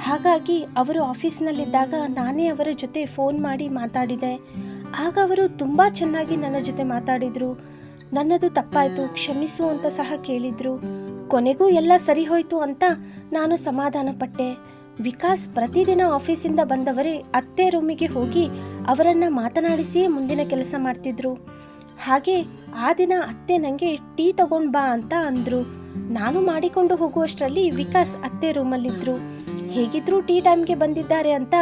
ಹಾಗಾಗಿ ಅವರು ಆಫೀಸ್ನಲ್ಲಿದ್ದಾಗ ನಾನೇ ಅವರ ಜೊತೆ ಫೋನ್ ಮಾಡಿ ಮಾತಾಡಿದೆ. ಆಗ ಅವರು ತುಂಬ ಚೆನ್ನಾಗಿ ನನ್ನ ಜೊತೆ ಮಾತಾಡಿದರು. ನನ್ನದು ತಪ್ಪಾಯಿತು, ಕ್ಷಮಿಸು ಅಂತ ಸಹ ಕೇಳಿದರು. ಕೊನೆಗೂ ಎಲ್ಲ ಸರಿ ಹೋಯಿತು ಅಂತ ನಾನು ಸಮಾಧಾನ ಪಟ್ಟೆ. ವಿಕಾಸ್ ಪ್ರತಿದಿನ ಆಫೀಸಿಂದ ಬಂದವರೇ ಅತ್ತೆ ರೂಮಿಗೆ ಹೋಗಿ ಅವರನ್ನು ಮಾತನಾಡಿಸಿಯೇ ಮುಂದಿನ ಕೆಲಸ ಮಾಡ್ತಿದ್ರು. ಹಾಗೆ ಆ ದಿನ ಅತ್ತೆ ನನಗೆ ಟೀ ತಗೊಂಡು ಬಾ ಅಂತ ಅಂದರು. ನಾನು ಮಾಡಿಕೊಂಡು ಹೋಗುವಷ್ಟರಲ್ಲಿ ವಿಕಾಸ್ ಅತ್ತೆ ರೂಮಲ್ಲಿದ್ರು. ಹೇಗಿದ್ರೂ ಟೀ ಟೈಮ್ಗೆ ಬಂದಿದ್ದಾರೆ ಅಂತ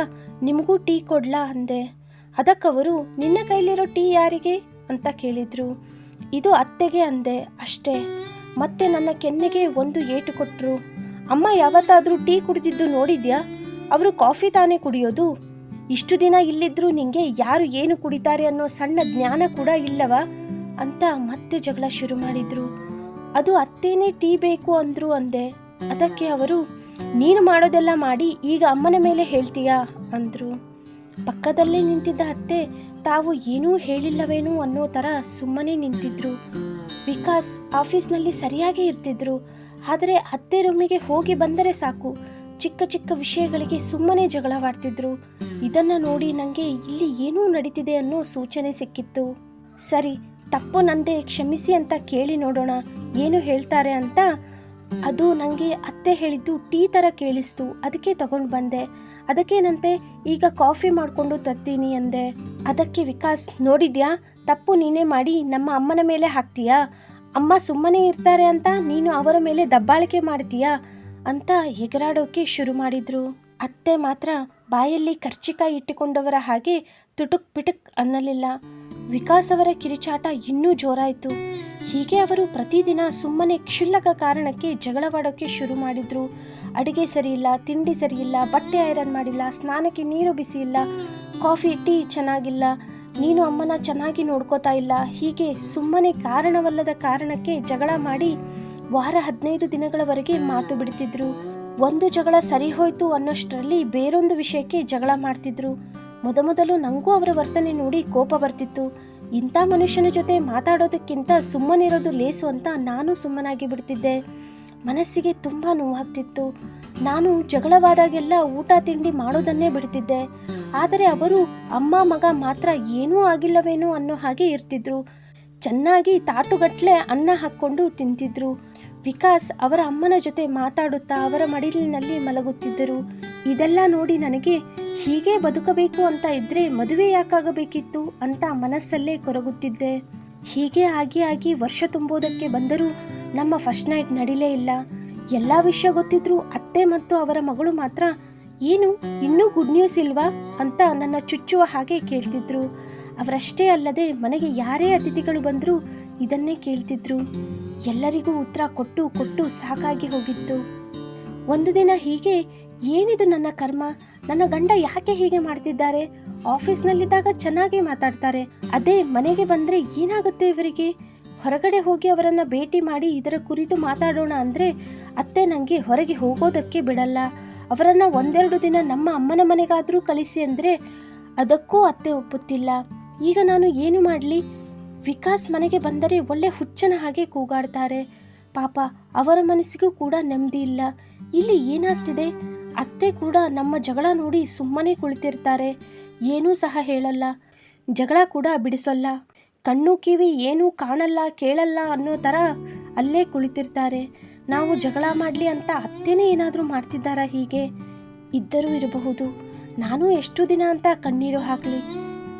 ನಿಮಗೂ ಟೀ ಕೊಡ್ಲಾ ಅಂದೆ. ಅದಕ್ಕವರು, ನಿನ್ನ ಕೈಲಿರೋ ಟೀ ಯಾರಿಗೆ? ಅಂತ ಕೇಳಿದ್ರು. ಇದು ಅತ್ತೆಗೆ ಅಂದೆ. ಅಷ್ಟೇ. ಮತ್ತೆ ನನ್ನ ಕೆನ್ನೆಗೆ ಒಂದು ಏಟು ಕೊಟ್ಟರು ಅಮ್ಮ ಯಾವತ್ತಾದರೂ ಟೀ ಕುಡಿದಿದ್ದು ನೋಡಿದ್ಯಾ? ಅವರು ಕಾಫಿ ತಾನೇ ಕುಡಿಯೋದು? ಇಷ್ಟು ದಿನ ಇಲ್ಲಿದ್ರು ನಿಂಗೆ ಯಾರು ಏನು ಕುಡಿತಾರೆ ಅನ್ನೋ ಸಣ್ಣ ಜ್ಞಾನ ಕೂಡ ಇಲ್ಲವಾ? ಅಂತ ಮತ್ತೆ ಜಗಳ ಶುರು ಮಾಡಿದ್ರು. ಅದು ಅತ್ತೇನೆ ಟೀ ಬೇಕು ಅಂದ್ರು ಅಂದೆ. ಅದಕ್ಕೆ ಅವರು ನೀನು ಮಾಡೋದೆಲ್ಲ ಮಾಡಿ ಈಗ ಅಮ್ಮನ ಮೇಲೆ ಹೇಳ್ತೀಯಾ? ಅಂದರು. ಪಕ್ಕದಲ್ಲೇ ನಿಂತಿದ್ದ ಅತ್ತೆ, ತಾವು ಏನೂ ಹೇಳಿಲ್ಲವೇನೋ ಅನ್ನೋ ಥರ ಸುಮ್ಮನೆ ನಿಂತಿದ್ರು. ವಿಕಾಸ್ ಆಫೀಸ್ನಲ್ಲಿ ಸರಿಯಾಗಿ ಇರ್ತಿದ್ರು. ಆದರೆ ಅತ್ತೆ ರೂಮಿಗೆ ಹೋಗಿ ಬಂದರೆ ಸಾಕು. ಚಿಕ್ಕ ಚಿಕ್ಕ ವಿಷಯಗಳಿಗೆ ಸುಮ್ಮನೆ ಜಗಳವಾಡ್ತಿದ್ರು. ಇದನ್ನು ನೋಡಿ ನನಗೆ ಇಲ್ಲಿ ಏನೂ ನಡೀತಿದೆ ಅನ್ನೋ ಸೂಚನೆ ಸಿಕ್ಕಿತ್ತು. ಸರಿ, ತಪ್ಪು ನಂದೇ ಕ್ಷಮಿಸಿ ಅಂತ ಕೇಳಿ ನೋಡೋಣ, ಏನು ಹೇಳ್ತಾರೆ ಅಂತ ಅದು ನನಗೆ ಅತ್ತೆ ಹೇಳಿದ್ದು ಟೀ ಥರ ಕೇಳಿಸ್ತು, ಅದಕ್ಕೆ ತಗೊಂಡು ಬಂದೆ. ಅದಕ್ಕೇನಂತೆ, ಈಗ ಕಾಫಿ ಮಾಡಿಕೊಂಡು ತರ್ತೀನಿ ಅಂದೆ. ಅದಕ್ಕೆ ವಿಕಾಸ್, ನೋಡಿದ್ಯಾ? ತಪ್ಪು ನೀನೇ ಮಾಡಿ ನಮ್ಮ ಅಮ್ಮನ ಮೇಲೆ ಹಾಕ್ತೀಯಾ? ಅಮ್ಮ ಸುಮ್ಮನೆ ಇರ್ತಾರೆ ಅಂತ ನೀನು ಅವರ ಮೇಲೆ ದಬ್ಬಾಳಿಕೆ ಮಾಡ್ತೀಯಾ? ಅಂತ ಎಗರಾಡೋಕೆ ಶುರು ಮಾಡಿದ್ರು. ಅತ್ತೆ ಮಾತ್ರ ಬಾಯಲ್ಲಿ ಕರ್ಚಿಕಾಯಿ ಇಟ್ಟುಕೊಂಡವರ ಹಾಗೆ ತುಟುಕ್ ಪಿಟುಕ್ ಅನ್ನಲಿಲ್ಲ. ವಿಕಾಸ್ ಅವರ ಕಿರಿಚಾಟ ಇನ್ನೂ ಜೋರಾಯಿತು. ಹೀಗೆ ಅವರು ಪ್ರತಿದಿನ ಸುಮ್ಮನೆ ಕ್ಷುಲ್ಲಕ ಕಾರಣಕ್ಕೆ ಜಗಳವಾಡೋಕ್ಕೆ ಶುರು ಮಾಡಿದ್ರು. ಅಡುಗೆ ಸರಿಯಿಲ್ಲ, ತಿಂಡಿ ಸರಿಯಿಲ್ಲ, ಬಟ್ಟೆ ಐರನ್ ಮಾಡಿಲ್ಲ, ಸ್ನಾನಕ್ಕೆ ನೀರು ಬಿಸಿ ಇಲ್ಲ ಕಾಫಿ, ಟೀ ಚೆನ್ನಾಗಿಲ್ಲ, ನೀನು ಅಮ್ಮನ ಚೆನ್ನಾಗಿ ನೋಡ್ಕೋತಾ ಇಲ್ಲ. ಹೀಗೆ ಸುಮ್ಮನೆ ಕಾರಣವಲ್ಲದ ಕಾರಣಕ್ಕೆ ಜಗಳ ಮಾಡಿ ವಾರ ಹದಿನೈದು ದಿನಗಳವರೆಗೆ ಮಾತು ಬಿಡ್ತಿದ್ರು. ಒಂದು ಜಗಳ ಸರಿ ಹೋಯ್ತು ಅನ್ನೋಷ್ಟರಲ್ಲಿ ಬೇರೊಂದು ವಿಷಯಕ್ಕೆ ಜಗಳ ಮಾಡ್ತಿದ್ರು. ಮೊದಮೊದಲು ನನಗೂ ಅವರ ವರ್ತನೆ ನೋಡಿ ಕೋಪ ಬರ್ತಿತ್ತು. ಇಂಥ ಮನುಷ್ಯನ ಜೊತೆ ಮಾತಾಡೋದಕ್ಕಿಂತ ಸುಮ್ಮನಿರೋದು ಲೇಸು ಅಂತ ನಾನು ಸುಮ್ಮನಾಗಿ ಬಿಡ್ತಿದ್ದೆ. ಮನಸ್ಸಿಗೆ ತುಂಬ ನೋವಾಗ್ತಿತ್ತು. ನಾನು ಜಗಳವಾದಾಗೆಲ್ಲ ಊಟ ತಿಂಡಿ ಮಾಡೋದನ್ನೇ ಬಿಡ್ತಿದ್ದೆ. ಆದರೆ ಅವರು ಅಮ್ಮ ಮಗ ಮಾತ್ರ ಏನೂ ಆಗಿಲ್ಲವೇನೋ ಅನ್ನೋ ಹಾಗೆ ಇರ್ತಿದ್ರು. ಚೆನ್ನಾಗಿ ತಾಟುಗಟ್ಟಲೆ ಅನ್ನ ಹಾಕ್ಕೊಂಡು ತಿಂತಿದ್ರು. ವಿಕಾಸ್ ಅವರ ಅಮ್ಮನ ಜೊತೆ ಮಾತಾಡುತ್ತಾ ಅವರ ಮಡಿಲಿನಲ್ಲಿ ಮಲಗುತ್ತಿದ್ದರು. ಇದೆಲ್ಲ ನೋಡಿ ನನಗೆ ಹೀಗೆ ಬದುಕಬೇಕು ಅಂತ ಇದ್ರೆ ಮದುವೆ ಯಾಕಾಗಬೇಕಿತ್ತು ಅಂತ ಮನಸ್ಸಲ್ಲೇ ಕೊರಗುತ್ತಿದ್ದೆ. ಹೀಗೆ ಆಗಿ ಆಗಿ ವರ್ಷ ತುಂಬೋದಕ್ಕೆ ಬಂದರೂ ನಮ್ಮ ಫಸ್ಟ್ ನೈಟ್ ನಡಿಲೇ ಇಲ್ಲ. ಎಲ್ಲ ವಿಷಯ ಗೊತ್ತಿದ್ರು ಅತ್ತೆ ಮತ್ತು ಅವರ ಮಗಳು ಮಾತ್ರ, ಏನು, ಇನ್ನೂ ಗುಡ್ ನ್ಯೂಸ್ ಇಲ್ವಾ? ಅಂತ ನನ್ನ ಚುಚ್ಚುವ ಹಾಗೆ ಕೇಳ್ತಿದ್ರು. ಅವರಷ್ಟೇ ಅಲ್ಲದೆ ಮನೆಗೆ ಯಾರೇ ಅತಿಥಿಗಳು ಬಂದರೂ ಇದನ್ನೇ ಕೇಳ್ತಿದ್ರು. ಎಲ್ಲರಿಗೂ ಉತ್ತರ ಕೊಟ್ಟು ಕೊಟ್ಟು ಸಾಕಾಗಿ ಹೋಗಿತ್ತು. ಒಂದು ದಿನ ಹೀಗೆ, ಏನಿದು ನನ್ನ ಕರ್ಮ? ನನ್ನ ಗಂಡ ಯಾಕೆ ಹೀಗೆ ಮಾಡ್ತಿದ್ದಾರೆ? ಆಫೀಸ್ನಲ್ಲಿದ್ದಾಗ ಚೆನ್ನಾಗಿ ಮಾತಾಡ್ತಾರೆ. ಅದೇ ಮನೆಗೆ ಬಂದರೆ ಏನಾಗುತ್ತೆ ಇವರಿಗೆ? ಹೊರಗಡೆ ಹೋಗಿ ಅವರನ್ನು ಭೇಟಿ ಮಾಡಿ ಇದರ ಕುರಿತು ಮಾತಾಡೋಣ ಅಂದರೆ ಅತ್ತೆ ನನಗೆ ಹೊರಗೆ ಹೋಗೋದಕ್ಕೆ ಬಿಡಲ್ಲ. ಅವರನ್ನು ಒಂದೆರಡು ದಿನ ನಮ್ಮ ಅಮ್ಮನ ಮನೆಗಾದರೂ ಕಳಿಸಿ ಅಂದರೆ ಅದಕ್ಕೂ ಅತ್ತೆ ಒಪ್ಪುತ್ತಿಲ್ಲ. ಈಗ ನಾನು ಏನು ಮಾಡಲಿ? ವಿಕಾಸ್ ಮನೆಗೆ ಬಂದರೆ ಒಳ್ಳೆ ಹುಚ್ಚನ ಹಾಗೆ ಕೂಗಾಡ್ತಾರೆ. ಪಾಪ ಅವರ ಮನಸ್ಸಿಗೂ ಕೂಡ ನೆಮ್ಮದಿ ಇಲ್ಲ. ಇಲ್ಲಿ ಏನಾಗ್ತಿದೆ? ಅತ್ತೆ ಕೂಡ ನಮ್ಮ ಜಗಳ ನೋಡಿ ಸುಮ್ಮನೆ ಕುಳಿತಿರ್ತಾರೆ. ಏನೂ ಸಹ ಹೇಳಲ್ಲ. ಜಗಳ ಕೂಡ ಬಿಡಿಸೋಲ್ಲ. ಕಣ್ಣು ಕಿವಿ ಏನೂ ಕಾಣಲ್ಲ, ಕೇಳಲ್ಲ ಅನ್ನೋ ಥರ ಅಲ್ಲೇ ಕುಳಿತಿರ್ತಾರೆ. ನಾವು ಜಗಳ ಮಾಡಲಿ ಅಂತ ಅತ್ತೆನೇ ಏನಾದರೂ ಮಾಡ್ತಿದ್ದಾರಾ ಹೀಗೆ? ಇದ್ದರೂ ಇರಬಹುದು. ನಾನು ಎಷ್ಟು ದಿನ ಅಂತ ಕಣ್ಣೀರು ಹಾಕಲಿ.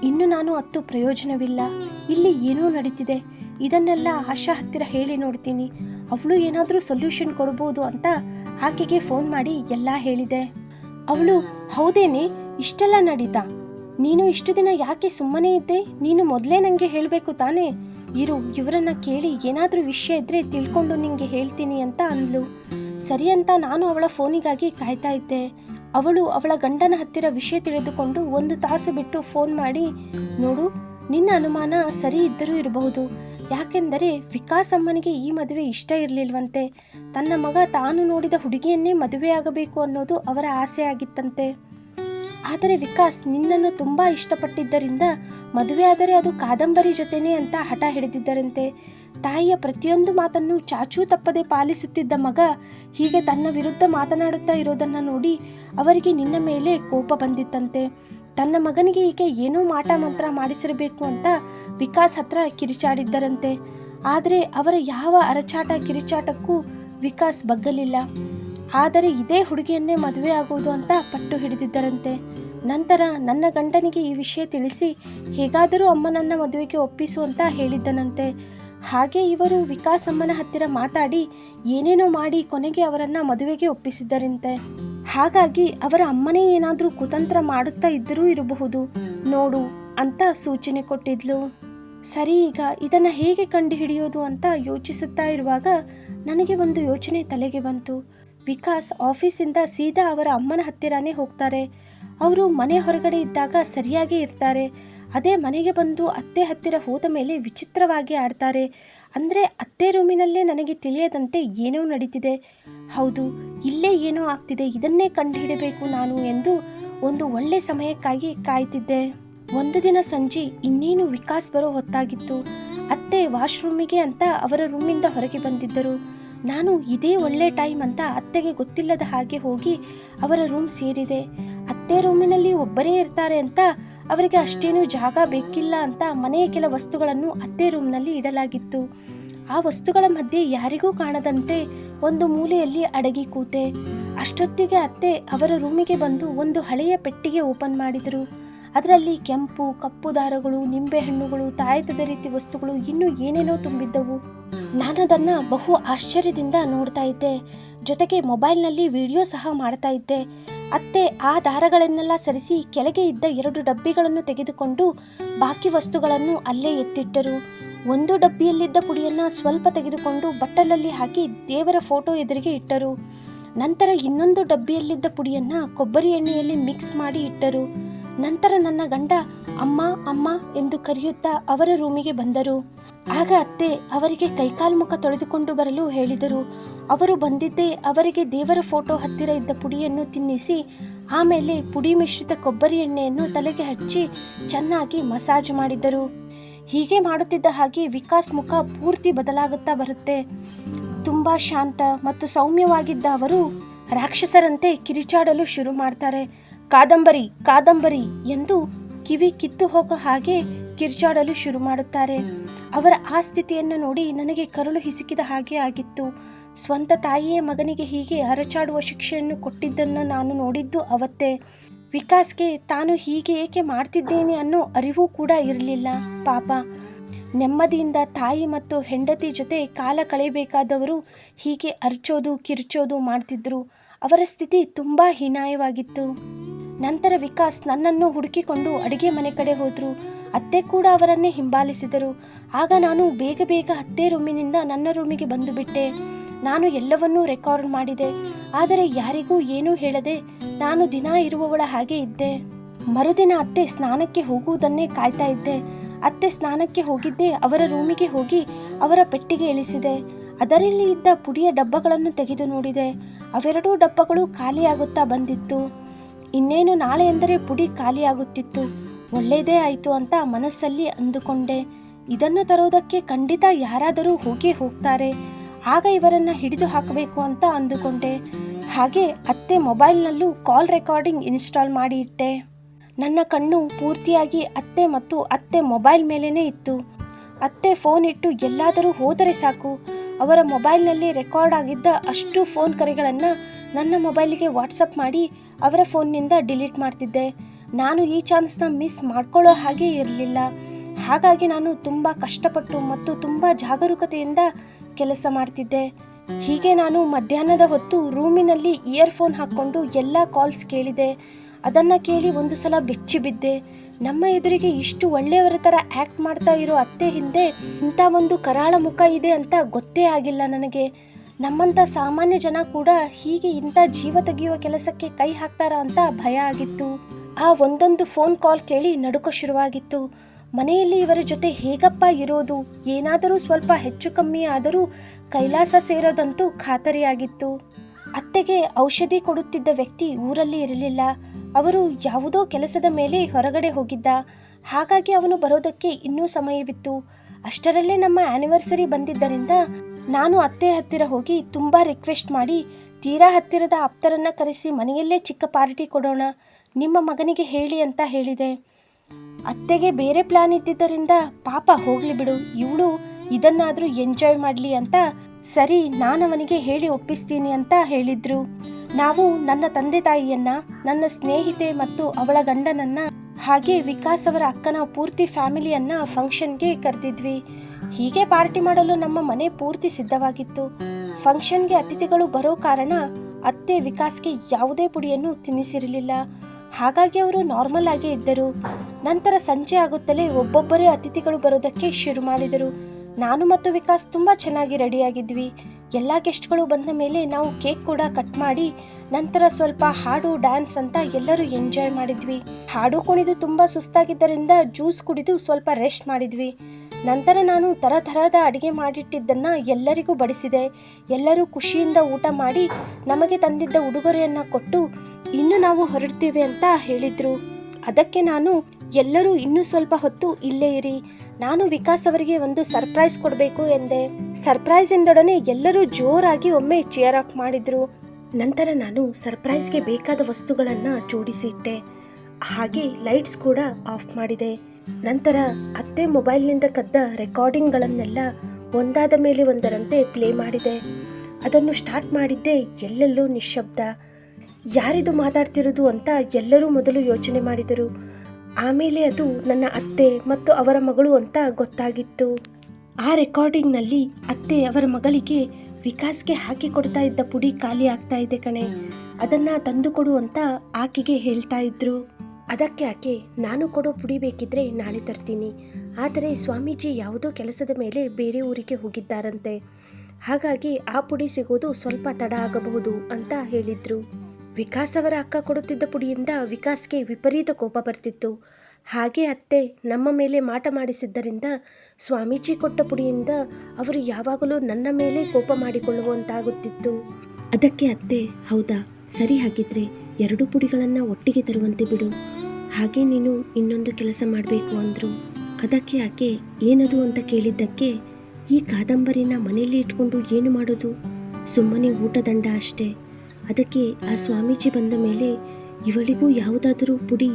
ಇನ್ನು ನಾನು ಅತ್ತು ಪ್ರಯೋಜನವಿಲ್ಲ. ಇಲ್ಲಿ ಏನೂ ನಡೀತಿದೆ. ಇದನ್ನೆಲ್ಲ ಆಶಾ ಹತ್ತಿರ ಹೇಳಿ ನೋಡ್ತೀನಿ. ಅವಳು ಏನಾದರೂ ಸೊಲ್ಯೂಷನ್ ಕೊಡ್ಬೋದು ಅಂತ ಆಕೆಗೆ ಫೋನ್ ಮಾಡಿ ಎಲ್ಲ ಹೇಳಿದೆ. ಅವಳು ಹೌದೇನೆ ಇಷ್ಟೆಲ್ಲ ನಡೀತಾ? ನೀನು ಇಷ್ಟು ದಿನ ಯಾಕೆ ಸುಮ್ಮನೆ ಇದ್ದೆ? ನೀನು ಮೊದಲೇ ನನಗೆ ಹೇಳಬೇಕು ತಾನೇ? ಇರು, ಇವರನ್ನ ಕೇಳಿ ಏನಾದರೂ ವಿಷಯ ಇದ್ರೆ ತಿಳ್ಕೊಂಡು ನಿಂಗೆ ಹೇಳ್ತೀನಿ ಅಂತ ಅಂದ್ಲು. ಸರಿ ಅಂತ ನಾನು ಅವಳ ಫೋನಿಗಾಗಿ ಕಾಯ್ತಾ ಇದ್ದೆ. ಅವಳು ಅವಳ ಗಂಡನ ಹತ್ತಿರ ವಿಷಯ ತಿಳಿದುಕೊಂಡು ಒಂದು ತಾಸು ಬಿಟ್ಟು ಫೋನ್ ಮಾಡಿ, ನೋಡು, ನಿನ್ನ ಅನುಮಾನ ಸರಿ ಇದ್ದರೂ ಇರಬಹುದು ಯಾಕೆಂದರೆ ವಿಕಾಸ್ ಅಮ್ಮನಿಗೆ ಈ ಮದುವೆ ಇಷ್ಟ ಇರಲಿಲ್ವಂತೆ. ತನ್ನ ಮಗ ತಾನು ನೋಡಿದ ಹುಡುಗಿಯನ್ನೇ ಮದುವೆಯಾಗಬೇಕು ಅನ್ನೋದು ಅವರ ಆಸೆಯಾಗಿತ್ತಂತೆ ಆದರೆ ವಿಕಾಸ್ ನಿನ್ನನ್ನು ತುಂಬ ಇಷ್ಟಪಟ್ಟಿದ್ದರಿಂದ ಮದುವೆಯಾದರೆ ಅದು ಕಾದಂಬರಿ ಜೊತೆನೇ ಅಂತ ಹಠ ಹಿಡಿದಿದ್ದರಂತೆ. ತಾಯಿಯ ಪ್ರತಿಯೊಂದು ಮಾತನ್ನು ಚಾಚೂ ತಪ್ಪದೆ ಪಾಲಿಸುತ್ತಿದ್ದ ಮಗ ಹೀಗೆ ತನ್ನ ವಿರುದ್ಧ ಮಾತನಾಡುತ್ತಾ ಇರೋದನ್ನು ನೋಡಿ ಅವರಿಗೆ ನಿನ್ನ ಮೇಲೆ ಕೋಪ ಬಂದಿತ್ತಂತೆ. ತನ್ನ ಮಗನಿಗೆ ಈಗ ಏನೋ ಮಾಟ ಮಂತ್ರ ಮಾಡಿಸಿರಬೇಕು ಅಂತ ವಿಕಾಸ್ ಹತ್ರ ಕಿರಿಚಾಡಿದ್ದರಂತೆ. ಆದರೆ ಅವರ ಯಾವ ಅರಚಾಟ ಕಿರಿಚಾಟಕ್ಕೂ ವಿಕಾಸ್ ಬಗ್ಗಲಿಲ್ಲ. ಆದರೆ ಇದೇ ಹುಡುಗಿಯನ್ನೇ ಮದುವೆ ಆಗುವುದು ಅಂತ ಪಟ್ಟು ಹಿಡಿದಿದ್ದರಂತೆ. ನಂತರ ನನ್ನ ಗಂಡನಿಗೆ ಈ ವಿಷಯ ತಿಳಿಸಿ ಹೇಗಾದರೂ ಅಮ್ಮನನ್ನ ಮದುವೆಗೆ ಒಪ್ಪಿಸು ಅಂತ ಹೇಳಿದ್ದನಂತೆ. ಹಾಗೆ ಇವರು ವಿಕಾಸ್ ಅಮ್ಮನ ಹತ್ತಿರ ಮಾತಾಡಿ ಏನೇನೋ ಮಾಡಿ ಕೊನೆಗೆ ಅವರನ್ನ ಮದುವೆಗೆ ಒಪ್ಪಿಸಿದ್ದರಂತೆ. ಹಾಗಾಗಿ ಅವರ ಅಮ್ಮನೇ ಏನಾದರೂ ಕುತಂತ್ರ ಮಾಡುತ್ತಾ ಇದ್ದರೂ ಇರಬಹುದು. ನೋಡು, ಅಂತ ಸೂಚನೆ ಕೊಟ್ಟಿದ್ಲು. ಸರಿ ಈಗ, ಇದನ್ನು ಹೇಗೆ ಕಂಡುಹಿಡಿಯೋದು ಅಂತ ಯೋಚಿಸುತ್ತಾ ಇರುವಾಗ ನನಗೆ ಒಂದು ಯೋಚನೆ ತಲೆಗೆ ಬಂತು. ವಿಕಾಸ್ ಆಫೀಸಿಂದ ಸೀದಾ ಅವರ ಅಮ್ಮನ ಹತ್ತಿರನೇ ಹೋಗ್ತಾರೆ. ಅವರು ಮನೆ ಹೊರಗಡೆ ಇದ್ದಾಗ ಸರಿಯಾಗಿ ಇರ್ತಾರೆ. ಅದೇ ಮನೆಗೆ ಬಂದು ಅತ್ತೆ ಹತ್ತಿರ ಹೋದ ಮೇಲೆ ವಿಚಿತ್ರವಾಗಿ ಆಡ್ತಾರೆ. ಅಂದರೆ ಅತ್ತೆ ರೂಮಿನಲ್ಲೇ ನನಗೆ ತಿಳಿಯದಂತೆ ಏನೋ ನಡೀತಿದೆ. ಹೌದು, ಇಲ್ಲೇ ಏನೋ ಆಗ್ತಿದೆ. ಇದನ್ನೇ ಕಂಡುಹಿಡಬೇಕು ನಾನು ಎಂದು ಒಂದು ಒಳ್ಳೆ ಸಮಯಕ್ಕಾಗಿ ಕಾಯ್ತಿದ್ದೆ. ಒಂದು ದಿನ ಸಂಜೆ ಇನ್ನೇನು ವಿಕಾಸ್ ಬರೋ ಹೊತ್ತಾಗಿತ್ತು. ಅತ್ತೆ ವಾಶ್ರೂಮಿಗೆ ಅಂತ ಅವರ ರೂಮಿಂದ ಹೊರಗೆ ಬಂದಿದ್ದರು. ನಾನು ಇದೇ ಒಳ್ಳೆ ಟೈಮ್ ಅಂತ ಅತ್ತೆಗೆ ಗೊತ್ತಿಲ್ಲದ ಹಾಗೆ ಹೋಗಿ ಅವರ ರೂಮ್ ಸೇರಿದೆ. ಅತ್ತೆ ರೂಮಿನಲ್ಲಿ ಒಬ್ಬರೇ ಇರ್ತಾರೆ ಅಂತ ಅವರಿಗೆ ಅಷ್ಟೇನೂ ಜಾಗ ಬೇಕಿಲ್ಲ ಅಂತ ಮನೆಯ ಕೆಲ ವಸ್ತುಗಳನ್ನು ಅತ್ತೆ ರೂಮ್ನಲ್ಲಿ ಇಡಲಾಗಿತ್ತು. ಆ ವಸ್ತುಗಳ ಮಧ್ಯೆ ಯಾರಿಗೂ ಕಾಣದಂತೆ ಒಂದು ಮೂಲೆಯಲ್ಲಿ ಅಡಗಿ ಕೂತೆ. ಅಷ್ಟೊತ್ತಿಗೆ ಅತ್ತೆ ಅವರ ರೂಮಿಗೆ ಬಂದು ಒಂದು ಹಳೆಯ ಪೆಟ್ಟಿಗೆ ಓಪನ್ ಮಾಡಿದರು. ಅದರಲ್ಲಿ ಕೆಂಪು, ಕಪ್ಪು ದಾರಗಳು ನಿಂಬೆಹಣ್ಣುಗಳು ತಾಯತದ ರೀತಿ ವಸ್ತುಗಳು ಇನ್ನೂ ಏನೇನೋ ತುಂಬಿದ್ದವು. ನಾನದನ್ನ ಬಹು ಆಶ್ಚರ್ಯದಿಂದ ನೋಡ್ತಾ ಇದ್ದೆ. ಜೊತೆಗೆ ಮೊಬೈಲ್ನಲ್ಲಿ ವಿಡಿಯೋ ಸಹ ಮಾಡ್ತಾ ಇದ್ದೆ. ಅತ್ತೆ ಆ ದಾರಗಳನ್ನೆಲ್ಲ ಸರಿಸಿ ಕೆಳಗೆ ಇದ್ದ ಎರಡು ಡಬ್ಬಿಗಳನ್ನು ತೆಗೆದುಕೊಂಡು ಬಾಕಿ ವಸ್ತುಗಳನ್ನು ಅಲ್ಲೇ ಎತ್ತಿಟ್ಟರು. ಒಂದು ಡಬ್ಬಿಯಲ್ಲಿದ್ದ ಪುಡಿಯನ್ನ ಸ್ವಲ್ಪ ತೆಗೆದುಕೊಂಡು ಬಟ್ಟಲಲ್ಲಿ ಹಾಕಿ ದೇವರ ಫೋಟೋ ಎದುರಿಗೆ ಇಟ್ಟರು. ನಂತರ ಇನ್ನೊಂದು ಡಬ್ಬಿಯಲ್ಲಿದ್ದ ಪುಡಿಯನ್ನ ಕೊಬ್ಬರಿ ಎಣ್ಣೆಯಲ್ಲಿ ಮಿಕ್ಸ್ ಮಾಡಿ ಇಟ್ಟರು. ನಂತರ ನನ್ನ ಗಂಡ, ಅಮ್ಮ ಅಮ್ಮ ಎಂದು ಕರೆಯುತ್ತಾ ಅವರ ರೂಮಿಗೆ ಬಂದರು. ಆಗ ಅತ್ತೆ ಅವರಿಗೆ ಕೈಕಾಲು ಮುಖ ತೊಳೆದುಕೊಂಡು ಬರಲು ಹೇಳಿದರು. ಅವರು ಬಂದಿದ್ದೇ ಅವರಿಗೆ ದೇವರ ಫೋಟೋ ಹತ್ತಿರ ಇದ್ದ ಪುಡಿಯನ್ನು ತಿನ್ನಿಸಿ, ಆಮೇಲೆ ಪುಡಿ ಮಿಶ್ರಿತ ಕೊಬ್ಬರಿ ಎಣ್ಣೆಯನ್ನು ತಲೆಗೆ ಹಚ್ಚಿ ಚೆನ್ನಾಗಿ ಮಸಾಜ್ ಮಾಡಿದರು. ಹೀಗೆ ಮಾಡುತ್ತಿದ್ದ ಹಾಗೆ ವಿಕಾಸ್ ಮುಖ ಪೂರ್ತಿ ಬದಲಾಗುತ್ತಾ ಬರುತ್ತೆ. ತುಂಬಾ ಶಾಂತ ಮತ್ತು ಸೌಮ್ಯವಾಗಿದ್ದ ಅವರು ರಾಕ್ಷಸರಂತೆ ಕಿರಿಚಾಡಲು ಶುರು ಮಾಡ್ತಾರೆ. ಕಾದಂಬರಿ ಕಾದಂಬರಿ ಎಂದು ಕಿವಿ ಕಿತ್ತು ಹೋಗೋ ಹಾಗೆ ಕಿರ್ಚಾಡಲು ಶುರು ಮಾಡುತ್ತಾರೆ. ಅವರ ಆ ಸ್ಥಿತಿಯನ್ನು ನೋಡಿ ನನಗೆ ಕರುಳು ಹಿಸುಕಿದ ಹಾಗೆ ಆಗಿತ್ತು. ಸ್ವಂತ ತಾಯಿಯೇ ಮಗನಿಗೆ ಹೀಗೆ ಅರಚಾಡುವ ಶಿಕ್ಷೆಯನ್ನು ಕೊಟ್ಟಿದ್ದನ್ನು ನಾನು ನೋಡಿದ್ದು ಅವತ್ತೇ. ವಿಕಾಸ್ಗೆ ತಾನು ಹೀಗೆ ಏಕೆ ಮಾಡ್ತಿದ್ದೇನೆ ಅನ್ನೋ ಅರಿವು ಕೂಡ ಇರಲಿಲ್ಲ. ಪಾಪ. ನೆಮ್ಮದಿಯಿಂದ ತಾಯಿ ಮತ್ತು ಹೆಂಡತಿ ಜೊತೆ ಕಾಲ ಕಳೆಯಬೇಕಾದವರು ಹೀಗೆ ಅರ್ಚೋದು, ಕಿರ್ಚೋದು ಮಾಡ್ತಿದ್ರು. ಅವರ ಸ್ಥಿತಿ ತುಂಬ ಹೀನಾಯವಾಗಿತ್ತು. ನಂತರ ವಿಕಾಸ್ ನನ್ನನ್ನು ಹುಡುಕಿಕೊಂಡು ಅಡುಗೆ ಮನೆ ಕಡೆ ಹೋದರು. ಅತ್ತೆ ಕೂಡ ಅವರನ್ನೇ ಹಿಂಬಾಲಿಸಿದರು. ಆಗ ನಾನು ಬೇಗ ಬೇಗ ಅತ್ತೆ ರೂಮಿನಿಂದ ನನ್ನ ರೂಮಿಗೆ ಬಂದು ಬಿಟ್ಟೆ. ನಾನು ಎಲ್ಲವನ್ನೂ ರೆಕಾರ್ಡ್ ಮಾಡಿದೆ. ಆದರೆ ಯಾರಿಗೂ ಏನೂ ಹೇಳದೆ ನಾನು ದಿನ ಇರುವವಳ ಹಾಗೆ ಇದ್ದೆ. ಮರುದಿನ ಅತ್ತೆ ಸ್ನಾನಕ್ಕೆ ಹೋಗುವುದನ್ನೇ ಕಾಯ್ತಾ ಇದ್ದೆ. ಅತ್ತೆ ಸ್ನಾನಕ್ಕೆ ಹೋಗಿದ್ದೆ ಅವರ ರೂಮಿಗೆ ಹೋಗಿ ಅವರ ಪೆಟ್ಟಿಗೆ ಇಳಿಸಿದೆ. ಅದರಲ್ಲಿ ಇದ್ದ ಪುಡಿಯ ಡಬ್ಬಗಳನ್ನು ತೆಗೆದು ನೋಡಿದೆ. ಅವೆರಡೂ ಡಬ್ಬಗಳು ಖಾಲಿಯಾಗುತ್ತಾ ಬಂದಿತ್ತು. ಇನ್ನೇನು ನಾಳೆ ಎಂದರೆ ಪುಡಿ ಖಾಲಿಯಾಗುತ್ತಿತ್ತು ಒಳ್ಳೆಯದೇ ಆಯಿತು ಅಂತ ಮನಸ್ಸಲ್ಲಿ ಅಂದುಕೊಂಡೆ. ಇದನ್ನು ತರೋದಕ್ಕೆ ಖಂಡಿತ ಯಾರಾದರೂ ಹೋಗೇ ಹೋಗ್ತಾರೆ. ಆಗ ಇವರನ್ನ ಹಿಡಿದು ಹಾಕಬೇಕು ಅಂತ ಅಂದುಕೊಂಡೆ. ಹಾಗೆ ಅತ್ತೆ ಮೊಬೈಲ್ನಲ್ಲೂ ಕಾಲ್ ರೆಕಾರ್ಡಿಂಗ್ ಇನ್ಸ್ಟಾಲ್ ಮಾಡಿ ಇಟ್ಟೆ. ನನ್ನ ಕಣ್ಣು ಪೂರ್ತಿಯಾಗಿ ಅತ್ತೆ ಮತ್ತು ಅತ್ತೆ ಮೊಬೈಲ್ ಮೇಲೇನೇ ಇತ್ತು. ಅತ್ತೆ ಫೋನ್ ಇಟ್ಟು ಎಲ್ಲಾದರೂ ಹೋದರೆ ಸಾಕು. ಅವರ ಮೊಬೈಲ್ನಲ್ಲಿ ರೆಕಾರ್ಡ್ ಆಗಿದ್ದ ಅಷ್ಟು ಫೋನ್ ಕರೆಗಳನ್ನು ನನ್ನ ಮೊಬೈಲಿಗೆ ವಾಟ್ಸಪ್ ಮಾಡಿ ಅವರ ಫೋನ್ನಿಂದ ಡಿಲೀಟ್ ಮಾಡ್ತಿದ್ದೆ. ನಾನು ಈ ಚಾನ್ಸ್ನ ಮಿಸ್ ಮಾಡ್ಕೊಳ್ಳೋ ಹಾಗೆ ಇರಲಿಲ್ಲ. ಹಾಗಾಗಿ ನಾನು ತುಂಬ ಕಷ್ಟಪಟ್ಟು ಮತ್ತು ತುಂಬ ಜಾಗರೂಕತೆಯಿಂದ ಕೆಲಸ ಮಾಡ್ತಿದ್ದೆ. ಹೀಗೆ ನಾನು ಮಧ್ಯಾಹ್ನದ ಹೊತ್ತು ರೂಮಿನಲ್ಲಿ ಇಯರ್ಫೋನ್ ಹಾಕ್ಕೊಂಡು ಎಲ್ಲ ಕಾಲ್ಸ್ ಕೇಳಿದೆ. ಅದನ್ನು ಕೇಳಿ ಒಂದು ಸಲ ಬೆಚ್ಚಿ ಬಿದ್ದೆ. ನಮ್ಮ ಎದುರಿಗೆ ಇಷ್ಟು ಒಳ್ಳೆಯವರ ಥರ ಆ್ಯಕ್ಟ್ ಮಾಡ್ತಾ ಇರೋ ಅತ್ತೆ ಹಿಂದೆ ಇಂಥ ಒಂದು ಕರಾಳ ಮುಖ ಇದೆ ಅಂತ ಗೊತ್ತೇ ಆಗಿಲ್ಲ ನನಗೆ. ನಮ್ಮಂಥ ಸಾಮಾನ್ಯ ಜನ ಕೂಡ ಹೀಗೆ ಇಂಥ ಜೀವ ತೆಗೆಯುವ ಕೆಲಸಕ್ಕೆ ಕೈ ಹಾಕ್ತಾರ ಅಂತ ಭಯ ಆಗಿತ್ತು. ಆ ಒಂದೊಂದು ಫೋನ್ ಕಾಲ್ ಕೇಳಿ ನಡುಕ ಶುರುವಾಗಿತ್ತು. ಮನೆಯಲ್ಲಿ ಇವರ ಜೊತೆ ಹೇಗಪ್ಪ ಇರೋದು? ಏನಾದರೂ ಸ್ವಲ್ಪ ಹೆಚ್ಚು ಕಮ್ಮಿ ಆದರೂ ಕೈಲಾಸ ಸೇರೋದಂತೂ ಖಾತರಿಯಾಗಿತ್ತು. ಅತ್ತೆಗೆ ಔಷಧಿ ಕೊಡುತ್ತಿದ್ದ ವ್ಯಕ್ತಿ ಊರಲ್ಲಿ ಇರಲಿಲ್ಲ. ಅವರು ಯಾವುದೋ ಕೆಲಸದ ಮೇಲೆ ಹೊರಗಡೆ ಹೋಗಿದ್ದ. ಹಾಗಾಗಿ ಅವನು ಬರೋದಕ್ಕೆ ಇನ್ನೂ ಸಮಯವಿತ್ತು. ಅಷ್ಟರಲ್ಲೇ ನಮ್ಮ ಆನಿವರ್ಸರಿ ಬಂದಿದ್ದರಿಂದ ನಾನು ಅತ್ತೆ ಹತ್ತಿರ ಹೋಗಿ ತುಂಬ ರಿಕ್ವೆಸ್ಟ್ ಮಾಡಿ, ತೀರಾ ಹತ್ತಿರದ ಆಪ್ತರನ್ನ ಕರೆಸಿ ಮನೆಯಲ್ಲೇ ಚಿಕ್ಕ ಪಾರ್ಟಿ ಕೊಡೋಣ, ನಿಮ್ಮ ಮಗನಿಗೆ ಹೇಳಿ ಅಂತ ಹೇಳಿದೆ. ಅತ್ತೆಗೆ ಬೇರೆ ಪ್ಲಾನ್ ಇದ್ದಿದ್ದರಿಂದ ಪಾಪ ಹೋಗ್ಲಿ ಬಿಡು, ಇವಳು ಇದನ್ನಾದರೂ ಎಂಜಾಯ್ ಮಾಡಲಿ ಅಂತ ಸರಿ ನಾನು ಅವನಿಗೆ ಹೇಳಿ ಒಪ್ಪಿಸ್ತೀನಿ ಅಂತ ಹೇಳಿದ್ರು. ನಾವು ನನ್ನ ತಂದೆ ತಾಯಿಯನ್ನ, ನನ್ನ ಸ್ನೇಹಿತೆ ಮತ್ತು ಅವಳ ಗಂಡನನ್ನ ಹಾಗೆ ವಿಕಾಸ್ ಅವರ ಅಕ್ಕನ ಪೂರ್ತಿ ಫ್ಯಾಮಿಲಿಯನ್ನ ಫಂಕ್ಷನ್ಗೆ ಕರೆದಿದ್ವಿ. ಹೀಗೆ ಪಾರ್ಟಿ ಮಾಡಲು ನಮ್ಮ ಮನೆ ಪೂರ್ತಿ ಸಿದ್ಧವಾಗಿತ್ತು. ಫಂಕ್ಷನ್ಗೆ ಅತಿಥಿಗಳು ಬರೋ ಕಾರಣ ಅತ್ತೆ ವಿಕಾಸ್ಗೆ ಯಾವುದೇ ಪುಡಿಯನ್ನು ತಿನ್ನಿಸಿರಲಿಲ್ಲ. ಹಾಗಾಗಿ ಅವರು ನಾರ್ಮಲ್ ಆಗೇ ಇದ್ದರು. ನಂತರ ಸಂಜೆ ಆಗುತ್ತಲೇ ಒಬ್ಬೊಬ್ಬರೇ ಅತಿಥಿಗಳು ಬರೋದಕ್ಕೆ ಶುರು ಮಾಡಿದರು. ನಾನು ಮತ್ತು ವಿಕಾಸ್ ತುಂಬ ಚೆನ್ನಾಗಿ ರೆಡಿಯಾಗಿದ್ವಿ. ಎಲ್ಲ ಗೆಸ್ಟ್ಗಳು ಬಂದ ಮೇಲೆ ನಾವು ಕೇಕ್ ಕೂಡ ಕಟ್ ಮಾಡಿ, ನಂತರ ಸ್ವಲ್ಪ ಹಾಡು, ಡ್ಯಾನ್ಸ್ ಅಂತ ಎಲ್ಲರೂ ಎಂಜಾಯ್ ಮಾಡಿದ್ವಿ. ಹಾಡು ಕುಣಿದು ತುಂಬ ಸುಸ್ತಾಗಿದ್ದರಿಂದ ಜ್ಯೂಸ್ ಕುಡಿದು ಸ್ವಲ್ಪ ರೆಸ್ಟ್ ಮಾಡಿದ್ವಿ. ನಂತರ ನಾನು ಥರ ಥರದ ಅಡುಗೆ ಮಾಡಿಟ್ಟಿದ್ದನ್ನು ಎಲ್ಲರಿಗೂ ಬಡಿಸಿದೆ. ಎಲ್ಲರೂ ಖುಷಿಯಿಂದ ಊಟ ಮಾಡಿ ನಮಗೆ ತಂದಿದ್ದ ಉಡುಗೊರೆಯನ್ನು ಕೊಟ್ಟು ಇನ್ನು ನಾವು ಹೊರಡ್ತೀವಿ ಅಂತ ಹೇಳಿದರು. ಅದಕ್ಕೆ ನಾನು, ಎಲ್ಲರೂ ಇನ್ನೂ ಸ್ವಲ್ಪ ಹೊತ್ತು ಇಲ್ಲೇ ಇರಿ. ನಾನು ವಿಕಾಸ್ ಅವರಿಗೆ ಒಂದು ಸರ್ಪ್ರೈಸ್ ಕೊಡಬೇಕು ಎಂದೆ. ಸರ್ಪ್ರೈಸ್ ಎಂದೊಡನೆ ಎಲ್ಲರೂ ಜೋರಾಗಿ ಒಮ್ಮೆ ಚೇರ್ ಅಪ್ ಮಾಡಿದರು. ನಂತರ ನಾನು ಸರ್ಪ್ರೈಸ್ಗೆ ಬೇಕಾದ ವಸ್ತುಗಳನ್ನು ಜೋಡಿಸಿ ಇಟ್ಟೆ ಹಾಗೆ ಲೈಟ್ಸ್ ಕೂಡ ಆಫ್ ಮಾಡಿದೆ. ನಂತರ ಅತ್ತೆ ಮೊಬೈಲ್ನಿಂದ ಕದ್ದ ರೆಕಾರ್ಡಿಂಗ್ಗಳನ್ನೆಲ್ಲ ಒಂದಾದ ಮೇಲೆ ಒಂದರಂತೆ ಪ್ಲೇ ಮಾಡಿದೆ. ಅದನ್ನು ಸ್ಟಾರ್ಟ್ ಮಾಡಿದ್ದೆ ಎಲ್ಲೆಲ್ಲೂ ನಿಶ್ಶಬ್ದ. ಯಾರಿದು ಮಾತಾಡ್ತಿರೋದು ಅಂತ ಎಲ್ಲರೂ ಮೊದಲು ಯೋಚನೆ ಮಾಡಿದರು. ಆಮೇಲೆ ಅದು ನನ್ನ ಅತ್ತೆ ಮತ್ತು ಅವರ ಮಗಳು ಅಂತ ಗೊತ್ತಾಗಿತ್ತು. ಆ ರೆಕಾರ್ಡಿಂಗ್ನಲ್ಲಿ ಅತ್ತೆ ಅವರ ಮಗಳಿಗೆ ವಿಕಾಸ್ಗೆ ಹಾಕಿ ಕೊಡ್ತಾ ಇದ್ದ ಪುಡಿ ಖಾಲಿ ಆಗ್ತಾ ಇದೆ ಕಣೆ. ಅದನ್ನು ತಂದುಕೊಡು ಅಂತ ಆಕೆಗೆ ಹೇಳ್ತಾ ಇದ್ರು. ಅದಕ್ಕೆ ಆಕೆ, ನಾನು ಕೊಡೋ ಪುಡಿ ಬೇಕಿದ್ರೆ ನಾಳೆ ತರ್ತೀನಿ. ಆದರೆ ಸ್ವಾಮೀಜಿ ಯಾವುದೋ ಕೆಲಸದ ಮೇಲೆ ಬೇರೆ ಊರಿಗೆ ಹೋಗಿದ್ದಾರಂತೆ. ಹಾಗಾಗಿ ಆ ಪುಡಿ ಸಿಗೋದು ಸ್ವಲ್ಪ ತಡ ಆಗಬಹುದು, ಅಂತ ಹೇಳಿದ್ರು. ವಿಕಾಸ್ ಅವರ ಅಕ್ಕ ಕೊಡುತ್ತಿದ್ದ ಪುಡಿಯಿಂದ ವಿಕಾಸ್ಗೆ ವಿಪರೀತ ಕೋಪ ಬರ್ತಿತ್ತು. ಹಾಗೆ ಅತ್ತೆ ನಮ್ಮ ಮೇಲೆ ಮಾಟ ಮಾಡಿಸಿದ್ದರಿಂದ ಸ್ವಾಮೀಜಿ ಕೊಟ್ಟ ಪುಡಿಯಿಂದ ಅವರು ಯಾವಾಗಲೂ ನನ್ನ ಮೇಲೆ ಕೋಪ ಮಾಡಿಕೊಳ್ಳುವಂತಾಗುತ್ತಿತ್ತು. ಅದಕ್ಕೆ ಅತ್ತೆ, ಹೌದಾ, ಸರಿ ಹಾಗಿದ್ರೆ ಎರಡು ಪುಡಿಗಳನ್ನು ಒಟ್ಟಿಗೆ ತರುವಂತೆ ಬಿಡು. ಹಾಗೆ ನೀನು ಇನ್ನೊಂದು ಕೆಲಸ ಮಾಡಬೇಕು ಅಂದರು. ಅದಕ್ಕೆ ಆಕೆ ಏನದು ಅಂತ ಕೇಳಿದ್ದಕ್ಕೆ ಈ ಕಾದಂಬರಿನ ಮನೆಯಲ್ಲಿ ಇಟ್ಕೊಂಡು ಏನು ಮಾಡೋದು? ಸುಮ್ಮನೆ ಊಟದಂಡ ಅಷ್ಟೇ. ಅದಕ್ಕೆ ಆ ಸ್ವಾಮೀಜಿ ಬಂದ ಮೇಲೆ ಇವಳಿಗೂ ಯಾವುದಾದರೂ ಪುಡಿ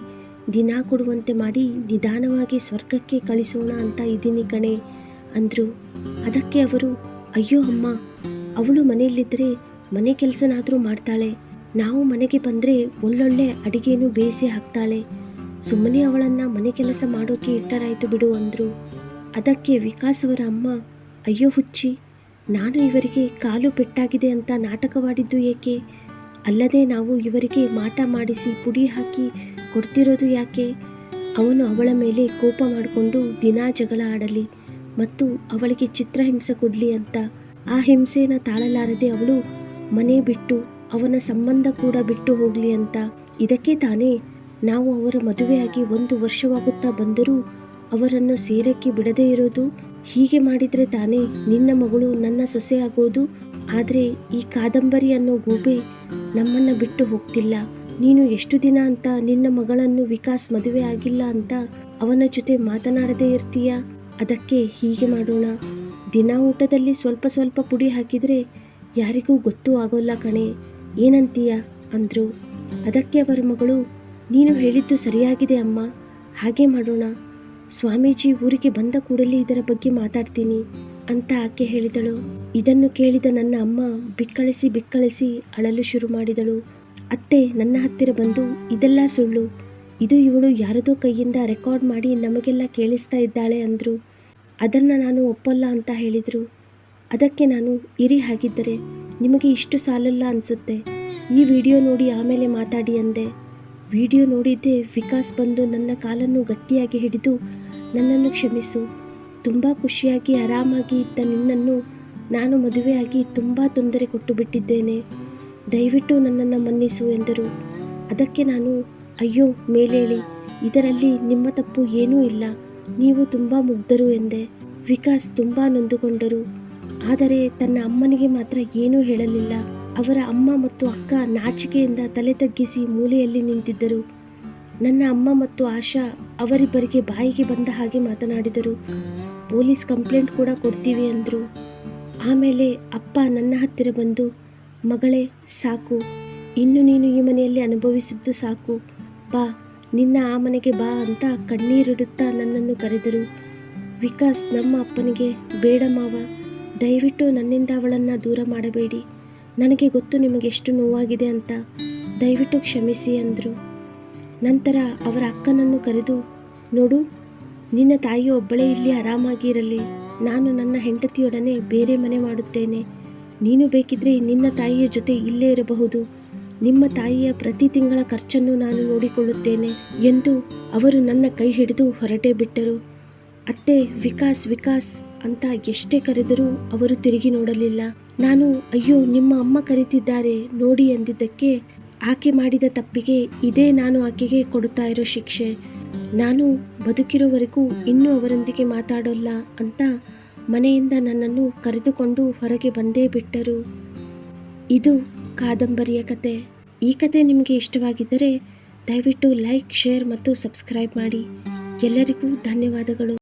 ದಿನ ಕೊಡುವಂತೆ ಮಾಡಿ ನಿಧಾನವಾಗಿ ಸ್ವರ್ಗಕ್ಕೆ ಕಳಿಸೋಣ ಅಂತ ಇದ್ದೀನಿ ಕಣೆ ಅಂದರು. ಅದಕ್ಕೆ ಅವರು, ಅಯ್ಯೋ ಅಮ್ಮ, ಅವಳು ಮನೆಯಲ್ಲಿದ್ದರೆ ಮನೆ ಕೆಲಸನಾದರೂ ಮಾಡ್ತಾಳೆ. ನಾವು ಮನೆಗೆ ಬಂದರೆ ಒಳ್ಳೊಳ್ಳೆ ಅಡಿಗೆನೂ ಬೇಯಿಸಿ ಹಾಕ್ತಾಳೆ. ಸುಮ್ಮನೆ ಅವಳನ್ನು ಮನೆ ಕೆಲಸ ಮಾಡೋಕೆ ಇಟ್ಟರಾಯಿತು ಬಿಡು ಅಂದರು. ಅದಕ್ಕೆ ವಿಕಾಸ್ ಅಮ್ಮ, ಅಯ್ಯೋ ಹುಚ್ಚಿ, ನಾನು ಇವರಿಗೆ ಕಾಲು ಪೆಟ್ಟಾಗಿದೆ ಅಂತ ನಾಟಕವಾಡಿದ್ದು ಏಕೆ? ಅಲ್ಲದೆ ನಾವು ಇವರಿಗೆ ಮಾಟ ಮಾಡಿಸಿ ಪುಡಿ ಹಾಕಿ ಕೊಡ್ತಿರೋದು ಯಾಕೆ? ಅವನು ಅವಳ ಮೇಲೆ ಕೋಪ ಮಾಡಿಕೊಂಡು ದಿನಾ ಜಗಳ ಆಡಲಿ ಮತ್ತು ಅವಳಿಗೆ ಚಿತ್ರಹಿಂಸೆ ಕೊಡಲಿ ಅಂತ. ಆ ಹಿಂಸೆನ ತಾಳಲಾರದೆ ಅವಳು ಮನೆ ಬಿಟ್ಟು ಅವನ ಸಂಬಂಧ ಕೂಡ ಬಿಟ್ಟು ಹೋಗಲಿ ಅಂತ. ಇದಕ್ಕೆ ತಾನೇ ನಾವು ಅವರ ಮದುವೆಯಾಗಿ ಒಂದು ವರ್ಷವಾಗುತ್ತಾ ಬಂದರೂ ಅವರನ್ನು ಸೇರಕ್ಕೆ ಬಿಡದೇ ಇರೋದು? ಹೀಗೆ ಮಾಡಿದರೆ ತಾನೇ ನಿನ್ನ ಮಗಳು ನನ್ನ ಸೊಸೆ ಆಗೋದು? ಆದರೆ ಈ ಕಾದಂಬರಿ ಅನ್ನೋ ಗೂಬೆ ನಮ್ಮನ್ನು ಬಿಟ್ಟು ಹೋಗ್ತಿಲ್ಲ. ನೀನು ಎಷ್ಟು ದಿನ ಅಂತ ನಿನ್ನ ಮಗಳನ್ನು ವಿಕಾಸ್ ಮದುವೆ ಆಗಿಲ್ಲ ಅಂತ ಅವನ ಜೊತೆ ಮಾತನಾಡದೇ ಇರ್ತೀಯ? ಅದಕ್ಕೆ ಹೀಗೆ ಮಾಡೋಣ. ದಿನ ಊಟದಲ್ಲಿ ಸ್ವಲ್ಪ ಸ್ವಲ್ಪ ಪುಡಿ ಹಾಕಿದರೆ ಯಾರಿಗೂ ಗೊತ್ತೂ ಆಗೋಲ್ಲ ಕಣೆ. ಏನಂತೀಯ ಅಂದರು. ಅದಕ್ಕೆ ಅವರ ಮಗಳು, ನೀನು ಹೇಳಿದ್ದು ಸರಿಯಾಗಿದೆ ಅಮ್ಮ, ಹಾಗೆ ಮಾಡೋಣ. ಸ್ವಾಮೀಜಿ ಊರಿಗೆ ಬಂದ ಕೂಡಲೇ ಇದರ ಬಗ್ಗೆ ಮಾತಾಡ್ತೀನಿ ಅಂತ ಆಕೆ ಹೇಳಿದಳು. ಇದನ್ನು ಕೇಳಿದ ನನ್ನ ಅಮ್ಮ ಬಿಕ್ಕಳಿಸಿ ಬಿಕ್ಕಳಿಸಿ ಅಳಲು ಶುರು ಮಾಡಿದಳು. ಅತ್ತೆ, ನನ್ನ ಹತ್ತಿರ ಬಂದು ಇದೆಲ್ಲ ಸುಳ್ಳು. ಇದು ಇವಳು ಯಾರದೋ ಕೈಯಿಂದ ರೆಕಾರ್ಡ್ ಮಾಡಿ ನಮಗೆಲ್ಲ ಕೇಳಿಸ್ತಾ ಇದ್ದಾಳೆ ಅಂದರು. ಅದನ್ನು ನಾನು ಒಪ್ಪಲ್ಲ ಅಂತ ಹೇಳಿದರು. ಅದಕ್ಕೆ ನಾನು ಇರಿ ಹಾಗಿದ್ದರೆ ನಿಮಗೆ ಇಷ್ಟು ಸಾಲಲ್ಲ ಅನಿಸುತ್ತೆ. ಈ ವಿಡಿಯೋ ನೋಡಿ ಆಮೇಲೆ ಮಾತಾಡಿ ಅಂದೆ. ವಿಡಿಯೋ ನೋಡಿದ್ದೆ ವಿಕಾಸ್ ಬಂದು ನನ್ನ ಕಾಲನ್ನು ಗಟ್ಟಿಯಾಗಿ ಹಿಡಿದು ನನ್ನನ್ನು ಕ್ಷಮಿಸು. ತುಂಬ ಖುಷಿಯಾಗಿ ಆರಾಮಾಗಿ ಇದ್ದ ನಿನ್ನನ್ನು ನಾನು ಮದುವೆಯಾಗಿ ತುಂಬ ತೊಂದರೆ ಕೊಟ್ಟು ಬಿಟ್ಟಿದ್ದೇನೆ. ದಯವಿಟ್ಟು ನನ್ನನ್ನು ಮನ್ನಿಸು ಎಂದರು. ಅದಕ್ಕೆ ನಾನು, ಅಯ್ಯೋ, ಮೇಲೇಳಿ, ಇದರಲ್ಲಿ ನಿಮ್ಮ ತಪ್ಪು ಏನೂ ಇಲ್ಲ. ನೀವು ತುಂಬ ಮುಗ್ಧರು ಎಂದೆ. ವಿಕಾಸ್ ತುಂಬ ನೊಂದುಕೊಂಡರು. ಆದರೆ ತನ್ನ ಅಮ್ಮನಿಗೆ ಮಾತ್ರ ಏನೂ ಹೇಳಲಿಲ್ಲ. ಅವರ ಅಮ್ಮ ಮತ್ತು ಅಕ್ಕ ನಾಚಿಕೆಯಿಂದ ತಲೆ ತಗ್ಗಿಸಿ ಮೂಲೆಯಲ್ಲಿ ನಿಂತಿದ್ದರು. ನನ್ನ ಅಮ್ಮ ಮತ್ತು ಆಶಾ ಅವರಿಬ್ಬರಿಗೆ ಬಾಯಿಗೆ ಬಂದ ಹಾಗೆ ಮಾತನಾಡಿದರು. ಪೊಲೀಸ್ ಕಂಪ್ಲೇಂಟ್ ಕೂಡ ಕೊಡ್ತೀವಿ ಅಂದರು. ಆಮೇಲೆ ಅಪ್ಪ ನನ್ನ ಹತ್ತಿರ ಬಂದು, ಮಗಳೇ, ಸಾಕು. ಇನ್ನು ನೀನು ಈ ಮನೆಯಲ್ಲಿ ಅನುಭವಿಸಿದ್ದು ಸಾಕು. ಬಾ, ನಿನ್ನ ಆ ಮನೆಗೆ ಬಾ ಅಂತ ಕಣ್ಣೀರಿಡುತ್ತಾ ನನ್ನನ್ನು ಕರೆದರು. ವಿಕಾಸ್, ನಮ್ಮ ಅಪ್ಪನಿಗೆ, ಬೇಡ ಮಾವ. ದಯವಿಟ್ಟು ನನ್ನಿಂದ ಅವಳನ್ನು ದೂರ ಮಾಡಬೇಡಿ. ನನಗೆ ಗೊತ್ತು ನಿಮಗೆ ಎಷ್ಟು ನೋವಾಗಿದೆ ಅಂತ. ದಯವಿಟ್ಟು ಕ್ಷಮಿಸಿ ಅಂದರು. ನಂತರ ಅವರ ಅಕ್ಕನನ್ನು ಕರೆದು, ನೋಡು, ನಿನ್ನ ತಾಯಿ ಒಬ್ಬಳೇ ಇಲ್ಲಿ ಆರಾಮಾಗಿ ಇರಲಿ ನಾನು ನನ್ನ ಹೆಂಡತಿಯೊಡನೆ ಬೇರೆ ಮನೆ ಮಾಡುತ್ತೇನೆ. ನೀನು ಬೇಕಿದ್ರೆ ನಿನ್ನ ತಾಯಿಯ ಜೊತೆ ಇಲ್ಲೇ ಇರಬಹುದು. ನಿಮ್ಮ ತಾಯಿಯ ಪ್ರತಿ ತಿಂಗಳ ಖರ್ಚನ್ನು ನಾನು ನೋಡಿಕೊಳ್ಳುತ್ತೇನೆ ಎಂದು ಅವರು ನನ್ನ ಕೈ ಹಿಡಿದು ಹೊರಟೇ ಬಿಟ್ಟರು. ಅತ್ತೆ, ವಿಕಾಸ್ ವಿಕಾಸ್ ಅಂತ ಎಷ್ಟೇ ಕರೆದರೂ ಅವರು ತಿರುಗಿ ನೋಡಲಿಲ್ಲ. ನಾನು, ಅಯ್ಯೋ, ನಿಮ್ಮ ಅಮ್ಮ ಕರೀತಿದ್ದಾರೆ ನೋಡಿ ಎಂದಿದ್ದಕ್ಕೆ ಆಕೆ ಮಾಡಿದ ತಪ್ಪಿಗೆ ಇದೇ ನಾನು ಆಕೆಗೆ ಕೊಡುತ್ತಾ ಇರೋ ಶಿಕ್ಷೆ. ನಾನು ಬದುಕಿರೋವರೆಗೂ ಇನ್ನೂ ಅವರೊಂದಿಗೆ ಮಾತಾಡೋಲ್ಲ ಅಂತ ಮನೆಯಿಂದ ನನ್ನನ್ನು ಕರೆದುಕೊಂಡು ಹೊರಗೆ ಬಂದೇ ಬಿಟ್ಟರು. ಇದು ಕಾದಂಬರಿಯ ಕತೆ. ಈ ಕತೆ ನಿಮಗೆ ಇಷ್ಟವಾಗಿದ್ದರೆ ದಯವಿಟ್ಟು ಲೈಕ್, ಶೇರ್ ಮತ್ತು ಸಬ್ಸ್ಕ್ರೈಬ್ ಮಾಡಿ. ಎಲ್ಲರಿಗೂ ಧನ್ಯವಾದಗಳು.